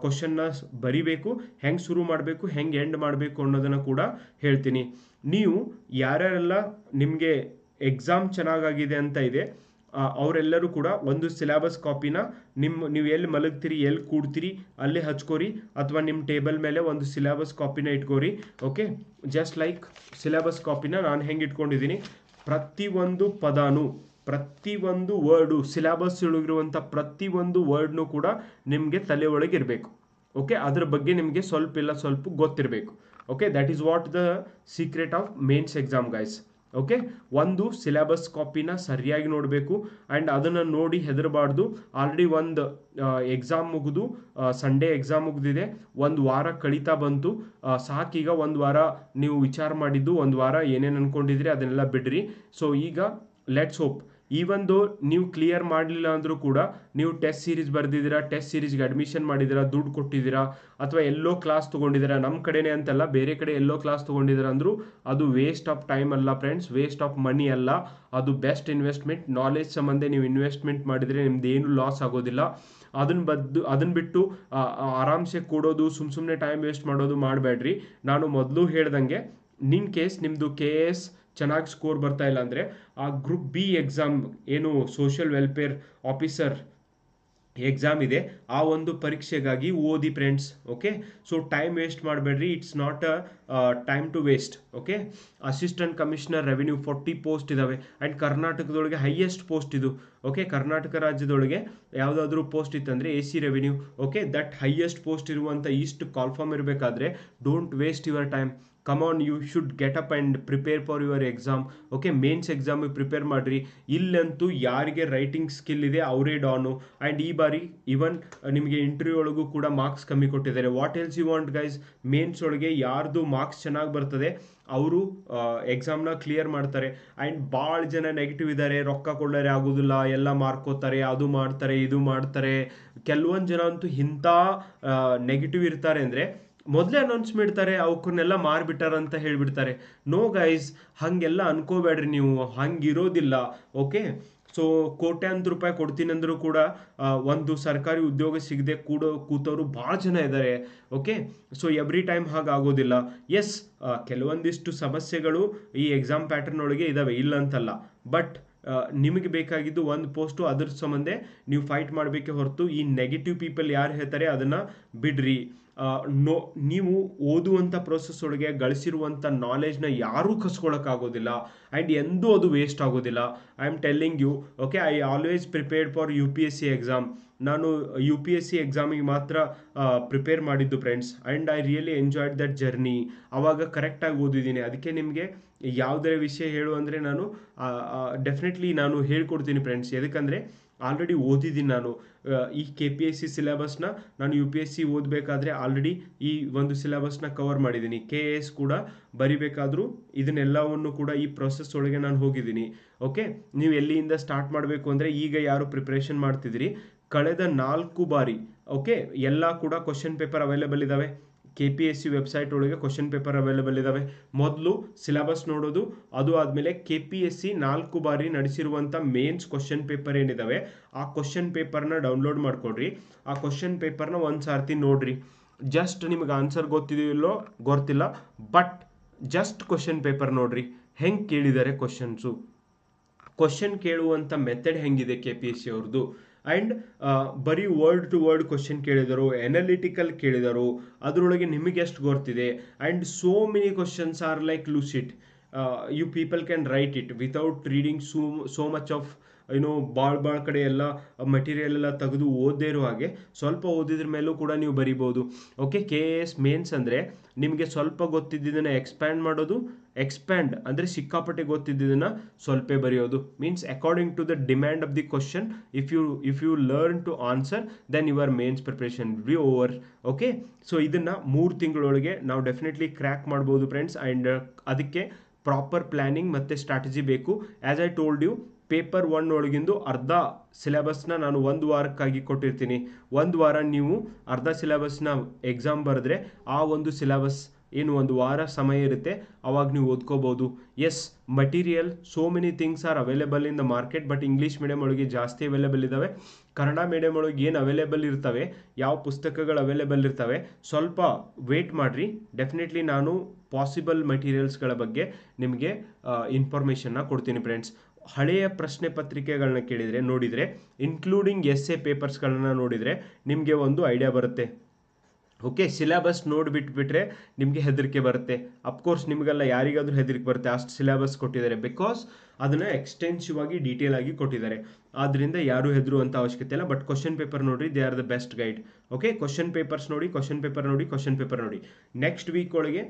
ಕ್ವಶನ್ನ ಬರಿಬೇಕು, ಹೆಂಗೆ ಶುರು ಮಾಡಬೇಕು, ಹೆಂಗೆ ಎಂಡ್ ಮಾಡಬೇಕು ಅನ್ನೋದನ್ನು ಕೂಡ ಹೇಳ್ತೀನಿ. ನೀವು ಯಾರ್ಯಾರೆಲ್ಲ ನಿಮಗೆ ಎಕ್ಸಾಮ್ ಚೆನ್ನಾಗಾಗಿದೆ ಅಂತ ಇದೆ ಅವರೆಲ್ಲರೂ ಕೂಡ ಒಂದು ಸಿಲೆಬಸ್ ಕಾಪಿನ ನಿಮ್ಮ ನೀವು ಎಲ್ಲಿ ಮಲಗ್ತೀರಿ, ಎಲ್ಲಿ ಕೂಡ್ತೀರಿ, ಅಲ್ಲಿ ಹಚ್ಕೋರಿ, ಅಥವಾ ನಿಮ್ಮ ಟೇಬಲ್ ಮೇಲೆ ಒಂದು ಸಿಲೆಬಸ್ ಕಾಪಿನ ಇಟ್ಕೋರಿ ಓಕೆ ಜಸ್ಟ್ ಲೈಕ್ ಸಿಲೆಬಸ್ ಕಾಪಿನ ನಾನು ಹೆಂಗೆ ಇಟ್ಕೊಂಡಿದ್ದೀನಿ? ಪ್ರತಿಯೊಂದು ಪದಾನು ಪ್ರತಿಯೊಂದು ವರ್ಡು ಸಿಲೆಬಸ್ ಒಳಗಿರುವಂಥ ಪ್ರತಿಯೊಂದು ವರ್ಡ್ನು ಕೂಡ ನಿಮಗೆ ತಲೆ ಒಳಗೆ ಇರಬೇಕು ಓಕೆ ಅದ್ರ ಬಗ್ಗೆ ನಿಮಗೆ ಸ್ವಲ್ಪ ಇಲ್ಲ ಸ್ವಲ್ಪ ಗೊತ್ತಿರಬೇಕು okay that is what the secret of mains exam guys okay ಒಂದು ಸಿಲೆಬಸ್ ಕಾಪಿನ ಸರಿಯಾಗಿ ನೋಡಬೇಕು ಆ್ಯಂಡ್ ಅದನ್ನು ನೋಡಿ ಹೆದರಬಾರ್ದು. ಆಲ್ರೆಡಿ ಒಂದು ಎಕ್ಸಾಮ್ ಮುಗಿದು ಸಂಡೇ ಎಕ್ಸಾಮ್ ಮುಗಿದಿದೆ. ಒಂದು ವಾರ ಕಳೀತಾ ಬಂತು. ಸಾಕೀಗ ಒಂದು ವಾರ ನೀವು ವಿಚಾರ ಮಾಡಿದ್ದು, ಒಂದು ವಾರ ಏನೇನು ಅಂದ್ಕೊಂಡಿದ್ರಿ ಅದನ್ನೆಲ್ಲ ಬಿಡ್ರಿ. ಸೊ ಈಗ ಲೆಟ್ಸ್ ಹೋಪ್ ಈವನ್ ದೋ ನೀವು ಕ್ಲಿಯರ್ ಮಾಡಲಿಲ್ಲ ಅಂದರೂ ಕೂಡ ನೀವು ಟೆಸ್ಟ್ ಸೀರೀಸ್ ಬರೆದಿದ್ದೀರಾ ಟೆಸ್ಟ್ ಸೀರೀಸ್ಗೆ ಅಡ್ಮಿಷನ್ ಮಾಡಿದ್ದೀರಾ, ದುಡ್ಡು ಕೊಟ್ಟಿದ್ದೀರಾ, ಅಥವಾ ಎಲ್ಲೋ ಕ್ಲಾಸ್ ತೊಗೊಂಡಿದ್ದೀರಾ ನಮ್ಮ ಕಡೆನೇ ಅಂತಲ್ಲ, ಬೇರೆ ಕಡೆ ಎಲ್ಲೋ ಕ್ಲಾಸ್ ತೊಗೊಂಡಿದ್ದೀರಾ ಅಂದರೂ ಅದು ವೇಸ್ಟ್ ಆಫ್ ಟೈಮ್ ಅಲ್ಲ ಫ್ರೆಂಡ್ಸ್ ವೇಸ್ಟ್ ಆಫ್ ಮನಿ ಅಲ್ಲ. ಅದು ಬೆಸ್ಟ್ ಇನ್ವೆಸ್ಟ್ಮೆಂಟ್ ನಾಲೆಜ್ ಸಂಬಂಧ ನೀವು ಇನ್ವೆಸ್ಟ್ಮೆಂಟ್ ಮಾಡಿದರೆ ನಿಮ್ದು ಏನು ಲಾಸ್ ಆಗೋದಿಲ್ಲ. ಅದನ್ನ ಬದ್ದು ಅದನ್ನ ಬಿಟ್ಟು ಆರಾಮ್ಸೆ ಕೂಡೋದು ಸುಮ್ಮ ಸುಮ್ಮನೆ ಟೈಮ್ ವೇಸ್ಟ್ ಮಾಡೋದು ಮಾಡಬೇಡ್ರಿ. ನಾನು ಮೊದಲು ಹೇಳ್ದಂಗೆ, ನಿನ್ ಕೇಸ್ ನಿಮ್ಮದು ಕೆ ಎಸ್ ಚೆನ್ನಾಗಿ ಸ್ಕೋರ್ ಬರ್ತಾ ಇಲ್ಲ ಅಂದರೆ ಆ ಗ್ರೂಪ್ ಬಿ ಎಕ್ಸಾಮ್ ಏನು ಸೋಷಿಯಲ್ ವೆಲ್ಫೇರ್ ಆಫೀಸರ್ ಎಕ್ಸಾಮ್ ಇದೆ, ಆ ಒಂದು ಪರೀಕ್ಷೆಗಾಗಿ ಓದಿ friends okay so time waste ಮಾಡಬೇಡ್ರಿ it's not a time to waste okay assistant commissioner revenue forty post ಇದ್ದಾವೆ ಆ್ಯಂಡ್ ಕರ್ನಾಟಕದೊಳಗೆ ಹೈಯೆಸ್ಟ್ ಪೋಸ್ಟ್ ಇದು ಓಕೆ ಕರ್ನಾಟಕ ರಾಜ್ಯದೊಳಗೆ ಯಾವುದಾದ್ರೂ ಪೋಸ್ಟ್ ಇತ್ತಂದರೆ A C revenue okay that highest post ಇರುವಂಥ ಇಷ್ಟು ಕಾಲ್ಫಾರ್ಮ್ ಇರಬೇಕಾದ್ರೆ don't waste your time come on you should get up and prepare for your exam okay mains exam prepare ಮಾಡಿರಿ ಇಲ್ಲಂತೂ ಯಾರಿಗೆ ರೈಟಿಂಗ್ ಸ್ಕಿಲ್ ಇದೆ ಅವರೇ ಡಾನು ಆ್ಯಂಡ್ ಈ ಬಾರಿ ಇವನ್ ನಿಮಗೆ ಇಂಟರ್ವ್ಯೂ ಒಳಗೂ ಕೂಡ ಮಾರ್ಕ್ಸ್ ಕಮ್ಮಿ ಕೊಟ್ಟಿದ್ದಾರೆ what else you want guys mains ಒಳಗೆ ಯಾರ್ದು ಮಾರ್ಕ್ಸ್ ಚೆನ್ನಾಗಿ ಬರ್ತದೆ ಅವರು ಎಕ್ಸಾಮ್ನ ಕ್ಲಿಯರ್ ಮಾಡ್ತಾರೆ ಆ್ಯಂಡ್ ಭಾಳ ಜನ ನೆಗೆಟಿವ್ ಇದ್ದಾರೆ ರೊಕ್ಕ ಕೊಡೋರೆ ಆಗೋದಿಲ್ಲ ಎಲ್ಲ ಮಾರ್ಕೋತಾರೆ ಅದು ಮಾಡ್ತಾರೆ ಇದು ಮಾಡ್ತಾರೆ ಕೆಲವೊಂದು ಜನ ಅಂತೂ ಇಂಥ ನೆಗೆಟಿವ್ ಇರ್ತಾರೆ ಅಂದರೆ ಮೊದಲೇ ಅನೌನ್ಸ್ ಮಾಡ್ತಾರೆ, ಅವಕ್ಕನ್ನೆಲ್ಲ ಮಾರ್ಬಿಟ್ಟಾರ ಅಂತ ಹೇಳ್ಬಿಡ್ತಾರೆ. ನೋ ಗೈಸ್ ಹಾಗೆಲ್ಲ ಅನ್ಕೋಬೇಡ್ರಿ ನೀವು, ಹಂಗಿರೋದಿಲ್ಲ ಓಕೆ ಸೊ ಕೋಟ್ಯಾಂತರ ರೂಪಾಯಿ ಕೊಡ್ತೀನಿ ಅಂದರೂ ಕೂಡ ಒಂದು ಸರ್ಕಾರಿ ಉದ್ಯೋಗ ಸಿಗದೆ ಕೂಡೋ ಕೂತವರು ಭಾಳ ಜನ ಇದ್ದಾರೆ ಓಕೆ ಸೊ ಎವ್ರಿ ಟೈಮ್ ಹಾಗಾಗೋದಿಲ್ಲ. ಎಸ್ ಕೆಲವೊಂದಿಷ್ಟು ಸಮಸ್ಯೆಗಳು ಈ ಎಕ್ಸಾಮ್ ಪ್ಯಾಟರ್ನ್ ಒಳಗೆ ಇದ್ದಾವೆ ಇಲ್ಲ ಅಂತಲ್ಲ. ಬಟ್ ನಿಮಗೆ ಬೇಕಾಗಿದ್ದು ಒಂದು ಪೋಸ್ಟು ಅದ್ರ ಸಂಬಂಧ ನೀವು ಫೈಟ್ ಮಾಡಬೇಕೇ ಹೊರತು ಈ ನೆಗೆಟಿವ್ ಪೀಪಲ್ ಯಾರು ಹೇಳ್ತಾರೆ ಅದನ್ನು ಬಿಡ್ರಿ. ನೋ, ನೀವು ಓದುವಂಥ ಪ್ರೊಸೆಸ್ ಒಳಗೆ ಗಳಿಸಿರುವಂಥ ನಾಲೆಜ್ನ ಯಾರೂ ಕಸ್ಕೊಳ್ಳೋಕ್ಕಾಗೋದಿಲ್ಲ ಆ್ಯಂಡ್ ಎಂದೂ ಅದು ವೇಸ್ಟ್ ಆಗೋದಿಲ್ಲ. I am telling you okay I always prepared for U P S C exam ನಾನು ಯು ಪಿ ಎಸ್ ಸಿ ಎಕ್ಸಾಮಿಗೆ ಮಾತ್ರ ಪ್ರಿಪೇರ್ ಮಾಡಿದ್ದು friends and I really enjoyed that journey ಆವಾಗ ಕರೆಕ್ಟಾಗಿ ಓದಿದ್ದೀನಿ. ಅದಕ್ಕೆ ನಿಮಗೆ ಯಾವುದೇ ವಿಷಯ ಹೇಳು ಅಂದರೆ ನಾನು ಡೆಫಿನೆಟ್ಲಿ ನಾನು ಹೇಳ್ಕೊಡ್ತೀನಿ ಫ್ರೆಂಡ್ಸ್ ಎದಕ್ಕಂದರೆ ಆಲ್ರೆಡಿ ಓದಿದ್ದೀನಿ ನಾನು. ಈ ಕೆ ಪಿ ಎಸ್ ಸಿ ಸಿಲೆಬಸ್ನ ನಾನು ಯು ಪಿ ಎಸ್ ಸಿ ಓದಬೇಕಾದ್ರೆ ಆಲ್ರೆಡಿ ಈ ಒಂದು ಸಿಲೆಬಸ್ನ ಕವರ್ ಮಾಡಿದ್ದೀನಿ. ಕೆ ಎಸ್ ಕೂಡ ಬರಿಬೇಕಾದರೂ ಇದನ್ನೆಲ್ಲವನ್ನು ಕೂಡ ಈ ಪ್ರೊಸೆಸ್ ಒಳಗೆ ನಾನು ಹೋಗಿದ್ದೀನಿ. ಓಕೆ ನೀವು ಎಲ್ಲಿಯಿಂದ ಸ್ಟಾರ್ಟ್ ಮಾಡಬೇಕು ಅಂದರೆ ಈಗ ಯಾರು ಪ್ರಿಪ್ರೇಷನ್ ಮಾಡ್ತಿದ್ದೀರಿ? ಕಳೆದ ನಾಲ್ಕು ಬಾರಿ. ಓಕೆ ಎಲ್ಲ ಕೂಡ ಕ್ವಶನ್ ಪೇಪರ್ ಅವೈಲೇಬಲ್ ಇದ್ದಾವೆ K P S C website ಒಳಗೆ ಕ್ವಶನ್ ಪೇಪರ್ ಅವೈಲೇಬಲ್ ಇದ್ದಾವೆ ಮೊದಲು ಸಿಲೆಬಸ್ ನೋಡೋದು, ಅದು ಆದಮೇಲೆ ಕೆ ಪಿ ಎಸ್ ಸಿ ನಾಲ್ಕು ಬಾರಿ ನಡೆಸಿರುವಂಥ ಮೇನ್ಸ್ ಕ್ವಶನ್ ಪೇಪರ್ ಏನಿದ್ದಾವೆ ಆ ಕ್ವಶನ್ ಪೇಪರ್ನ ಡೌನ್ಲೋಡ್ ಮಾಡ್ಕೊಡ್ರಿ. ಆ ಕ್ವಶನ್ ಪೇಪರ್ನ ಒಂದು ಸಾರ್ತಿ ನೋಡ್ರಿ. ಜಸ್ಟ್ ನಿಮ್ಗೆ ಆನ್ಸರ್ ಗೊತ್ತಿದೆಯಲ್ಲೋ ಗೊತ್ತಿಲ್ಲ ಬಟ್ ಜಸ್ಟ್ ಕ್ವಶನ್ ಪೇಪರ್ ನೋಡ್ರಿ. ಹೆಂಗೆ ಕೇಳಿದ್ದಾರೆ ಕ್ವಶನ್ಸು ಕ್ವಶನ್ ಕೇಳುವಂಥ ಮೆಥಡ್ ಹೆಂಗಿದೆ ಕೆ ಪಿ ಎಸ್ ಸಿ ಅವ್ರದ್ದು ಆ್ಯಂಡ್ ಬರೀ ವರ್ಡ್ ಟು ವರ್ಡ್ ಕ್ವಶನ್ ಕೇಳಿದರು ಎನಲಿಟಿಕಲ್ ಕೇಳಿದರು, ಅದರೊಳಗೆ ನಿಮಗೆ ಎಷ್ಟು ಗೊತ್ತಿದೆ? And so many questions are like lucid you people can write it without reading so so much of ಏನೋ ಭಾಳ ಭಾಳ ಕಡೆ ಎಲ್ಲ ಮೆಟೀರಿಯಲ್ ಎಲ್ಲ ತೆಗೆದು ಓದದೇ ಇರೋ ಹಾಗೆ ಸ್ವಲ್ಪ ಓದಿದ್ರ ಮೇಲೂ ಕೂಡ ನೀವು ಬರಿಬೋದು. Okay K A S mains ಅಂದರೆ ನಿಮಗೆ ಸ್ವಲ್ಪ ಗೊತ್ತಿದ್ದಿದ್ದನ್ನು ಎಕ್ಸ್ಪ್ಯಾಂಡ್ ಮಾಡೋದು ಎಕ್ಸ್ಪ್ಯಾಂಡ್ ಅಂದರೆ ಸಿಕ್ಕಾಪಟ್ಟೆ ಗೊತ್ತಿದ್ದಿದ್ದನ್ನು ಸ್ವಲ್ಪ ಬರೆಯೋದು. Means according to the demand of the question if you if you learn to answer then your mains preparation we over okay so ಇದನ್ನು ಮೂರು ತಿಂಗಳೊಳಗೆ ನಾವು ಡೆಫಿನೆಟ್ಲಿ ಕ್ರ್ಯಾಕ್ ಮಾಡ್ಬೋದು ಫ್ರೆಂಡ್ಸ್ ಆ್ಯಂಡ್ ಅದಕ್ಕೆ ಪ್ರಾಪರ್ ಪ್ಲ್ಯಾನಿಂಗ್ ಮತ್ತು ಸ್ಟ್ರಾಟಜಿ ಬೇಕು. As I told you paper one ಒಳಗಿಂದು ಅರ್ಧ ಸಿಲೆಬಸ್ನ ನಾನು ಒಂದು ವಾರಕ್ಕಾಗಿ ಕೊಟ್ಟಿರ್ತೀನಿ. ಒಂದು ವಾರ ನೀವು ಅರ್ಧ ಸಿಲೆಬಸ್ನ ಎಕ್ಸಾಮ್ ಬರೆದ್ರೆ ಆ ಒಂದು ಸಿಲೆಬಸ್ ಏನು ಒಂದು ವಾರ ಸಮಯ ಇರುತ್ತೆ, ಅವಾಗ ನೀವು ಓದ್ಕೋಬೋದು. Yes, material, so many things are available in the market, but English medium ಒಳಗೆ ಜಾಸ್ತಿ ಅವೈಲೇಬಲ್ ಇದ್ದಾವೆ. ಕನ್ನಡ ಮೀಡಿಯಮ್ ಒಳಗೆ ಏನು ಅವೈಲೇಬಲ್ ಇರ್ತವೆ, ಯಾವ ಪುಸ್ತಕಗಳು ಅವೈಲೇಬಲ್ ಇರ್ತವೆ, ಸ್ವಲ್ಪ ವೇಟ್ ಮಾಡಿರಿ. ಡೆಫಿನೆಟ್ಲಿ ನಾನು ಪಾಸಿಬಲ್ ಮಟೀರಿಯಲ್ಸ್ಗಳ ಬಗ್ಗೆ ನಿಮಗೆ ಇನ್ಫಾರ್ಮೇಷನ್ನ ಕೊಡ್ತೀನಿ ಫ್ರೆಂಡ್ಸ್. ಹಳೆಯ ಪ್ರಶ್ನೆ ಪತ್ರಿಕೆಗಳನ್ನ ಕೇಳಿದರೆ ನೋಡಿದರೆ ಇನ್ಕ್ಲೂಡಿಂಗ್ ಎಸ್ ಎ ಪೇಪರ್ಸ್ಗಳನ್ನ ನೋಡಿದರೆ ನಿಮಗೆ ಒಂದು ಐಡಿಯಾ ಬರುತ್ತೆ. ಓಕೆ ಸಿಲೆಬಸ್ ನೋಡಿಬಿಟ್ಬಿಟ್ರೆ ನಿಮಗೆ ಹೆದರಿಕೆ ಬರುತ್ತೆ. ಅಫ್ಕೋರ್ಸ್ ನಿಮಗೆಲ್ಲ ಯಾರಿಗಾದರೂ ಹೆದರಿಕೆ ಬರುತ್ತೆ. ಅಷ್ಟು ಸಿಲೆಬಸ್ ಕೊಟ್ಟಿದ್ದಾರೆ. ಬಿಕಾಸ್ ಅದನ್ನು ಎಕ್ಸ್ಟೆನ್ಸಿವ್ ಆಗಿ ಡೀಟೇಲ್ ಆಗಿ ಕೊಟ್ಟಿದ್ದಾರೆ. ಆದ್ದರಿಂದ ಯಾರು ಹೆದರುವಂಥ ಅವಶ್ಯಕತೆ ಇಲ್ಲ. ಬಟ್ ಕ್ವಶನ್ ಪೇಪರ್ ನೋಡಿರಿ they are the best guide okay question papers ನೋಡಿ ಕ್ವಶನ್ ಪೇಪರ್ ನೋಡಿ ಕ್ವಶನ್ ಪೇಪರ್ ನೋಡಿ. ನೆಕ್ಸ್ಟ್ ವೀಕ್ ಒಳಗೆ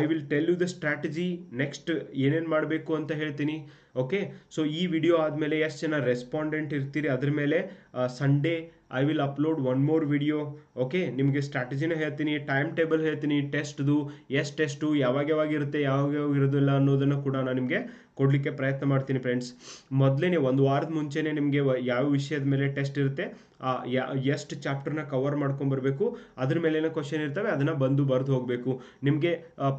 I will tell you the strategy next ಏನೇನು ಮಾಡಬೇಕು ಅಂತ ಹೇಳ್ತೀನಿ. ಓಕೆ ಸೊ ಈ ವಿಡಿಯೋ ಆದಮೇಲೆ ಎಷ್ಟು ಜನ ರೆಸ್ಪಾಂಡೆಂಟ್ ಇರ್ತೀರಿ? ಅದ್ರ ಮೇಲೆ Sunday I will upload one more video okay ನಿಮಗೆ ಸ್ಟ್ರಾಟಜಿನ ಹೇಳ್ತೀನಿ ಟೈಮ್ ಟೇಬಲ್ ಹೇಳ್ತೀನಿ ಟೆಸ್ಟ್ದು ಎಷ್ಟು ಟೆಸ್ಟು ಯಾವಾಗ ಯಾವಾಗ ಇರುತ್ತೆ, ಯಾವಾಗ ಯಾವಾಗ ಇರೋದಿಲ್ಲ ಅನ್ನೋದನ್ನು ಕೂಡ ನಾನು ನಿಮಗೆ ಕೊಡಲಿಕ್ಕೆ ಪ್ರಯತ್ನ ಮಾಡ್ತೀನಿ ಫ್ರೆಂಡ್ಸ್ ಮೊದಲೇ ಒಂದು ವಾರದ ಮುಂಚೆನೇ ನಿಮಗೆ ಯಾವ ವಿಷಯದ ಮೇಲೆ ಟೆಸ್ಟ್ ಇರುತ್ತೆ, ಆ ಎಷ್ಟು ಚಾಪ್ಟರ್ನ ಕವರ್ ಮಾಡ್ಕೊಂಬರ್ಬೇಕು. ಅದ್ರ ಮೇಲೇನೋ ಕ್ವಶನ್ ಇರ್ತವೆ, ಅದನ್ನು ಬಂದು ಬರೆದು ಹೋಗಬೇಕು. ನಿಮಗೆ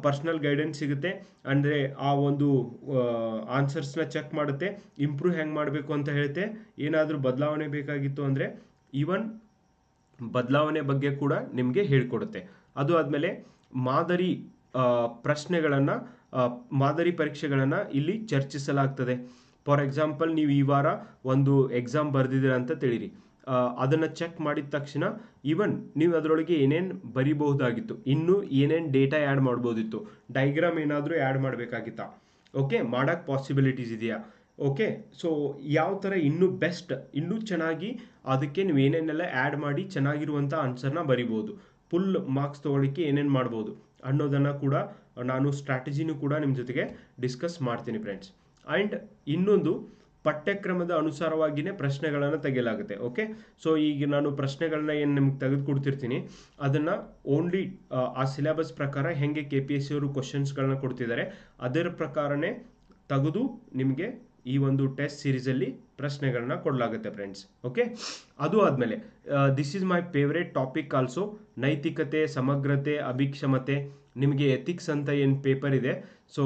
ಪರ್ಸ್ನಲ್ ಗೈಡೆನ್ಸ್ ಸಿಗುತ್ತೆ. ಅಂದರೆ ಆ ಒಂದು ಆನ್ಸರ್ಸ್ನ ಚೆಕ್ ಮಾಡುತ್ತೆ. ಇಂಪ್ರೂವ್ ಹೆಂಗೆ ಮಾಡಬೇಕು ಅಂತ ಹೇಳುತ್ತೆ ಏನಾದರೂ ಬದಲಾವಣೆ ಬೇಕಾಗಿತ್ತು ಅಂದರೆ ಈವನ್ ಬದಲಾವಣೆ ಬಗ್ಗೆ ಕೂಡ ನಿಮಗೆ ಹೇಳಿಕೊಡುತ್ತೆ. ಅದು ಆದಮೇಲೆ ಮಾದರಿ ಪ್ರಶ್ನೆಗಳನ್ನು ಮಾದರಿ ಪರೀಕ್ಷೆಗಳನ್ನು ಇಲ್ಲಿ ಚರ್ಚಿಸಲಾಗ್ತದೆ. ಫಾರ್ ಎಕ್ಸಾಂಪಲ್ ನೀವು ಈ ವಾರ ಒಂದು ಎಕ್ಸಾಮ್ ಬರೆದಿದ್ದೀರ ಅಂತ ತಿಳಿರಿ. ಅದನ್ನು ಚೆಕ್ ಮಾಡಿದ ತಕ್ಷಣ ಈವನ್ ನೀವು ಅದರೊಳಗೆ ಏನೇನು ಬರಿಬಹುದಾಗಿತ್ತು, ಇನ್ನೂ ಏನೇನು ಡೇಟಾ ಆ್ಯಡ್ ಮಾಡ್ಬೋದಿತ್ತು ಡೈಗ್ರಾಮ್ ಏನಾದರೂ ಆ್ಯಡ್ ಮಾಡಬೇಕಾಗಿತ್ತಾ? ಓಕೆ ಮಾಡೋಕ್ಕೆ ಪಾಸಿಬಿಲಿಟೀಸ್ ಇದೆಯಾ? ಓಕೆ ಸೊ ಯಾವ ಥರ ಇನ್ನೂ ಬೆಸ್ಟ್ ಇನ್ನೂ ಚೆನ್ನಾಗಿ ಅದಕ್ಕೆ ನೀವು ಏನೇನೆಲ್ಲ ಆ್ಯಡ್ ಮಾಡಿ ಚೆನ್ನಾಗಿರುವಂಥ ಆನ್ಸರ್ನ ಬರಿಬೋದು. ಫುಲ್ ಮಾರ್ಕ್ಸ್ ತೊಗೊಳಿಕ್ಕೆ ಏನೇನು ಮಾಡ್ಬೋದು ಅನ್ನೋದನ್ನು ಕೂಡ ನಾನು ಸ್ಟ್ರಾಟಜಿನೂ ಕೂಡ ನಿಮ್ಮ ಜೊತೆಗೆ ಡಿಸ್ಕಸ್ ಮಾಡ್ತೀನಿ ಫ್ರೆಂಡ್ಸ್ ಆ್ಯಂಡ್ ಇನ್ನೊಂದು ಪಠ್ಯಕ್ರಮದ ಅನುಸಾರವಾಗಿಯೇ ಪ್ರಶ್ನೆಗಳನ್ನು ತೆಗೆಯಲಾಗುತ್ತೆ. ಓಕೆ ಸೊ ಈಗ ನಾನು ಪ್ರಶ್ನೆಗಳನ್ನ ಏನು ನಿಮ್ಗೆ ತೆಗೆದುಕೊಡ್ತಿರ್ತೀನಿ, ಅದನ್ನು ಓನ್ಲಿ ಆ ಸಿಲೆಬಸ್ ಪ್ರಕಾರ ಹೆಂಗೆ ಕೆ ಪಿ ಎಸ್ ಸಿ ಅವರು ಕ್ವಶನ್ಸ್ಗಳನ್ನ ಕೊಡ್ತಿದ್ದಾರೆ, ಅದರ ಪ್ರಕಾರನೇ ತೆಗೆದು ನಿಮಗೆ ಈ ಒಂದು ಟೆಸ್ಟ್ ಸೀರೀಸಲ್ಲಿ ಪ್ರಶ್ನೆಗಳನ್ನ ಕೊಡಲಾಗುತ್ತೆ ಫ್ರೆಂಡ್ಸ್ ಓಕೆ ಅದು ಆದಮೇಲೆ this is my favourite topic also ನೈತಿಕತೆ, ಸಮಗ್ರತೆ, ಅಭಿಕ್ಷಮತೆ, ನಿಮಗೆ ಎಥಿಕ್ಸ್ ಅಂತ ಏನು ಪೇಪರ್ ಇದೆ so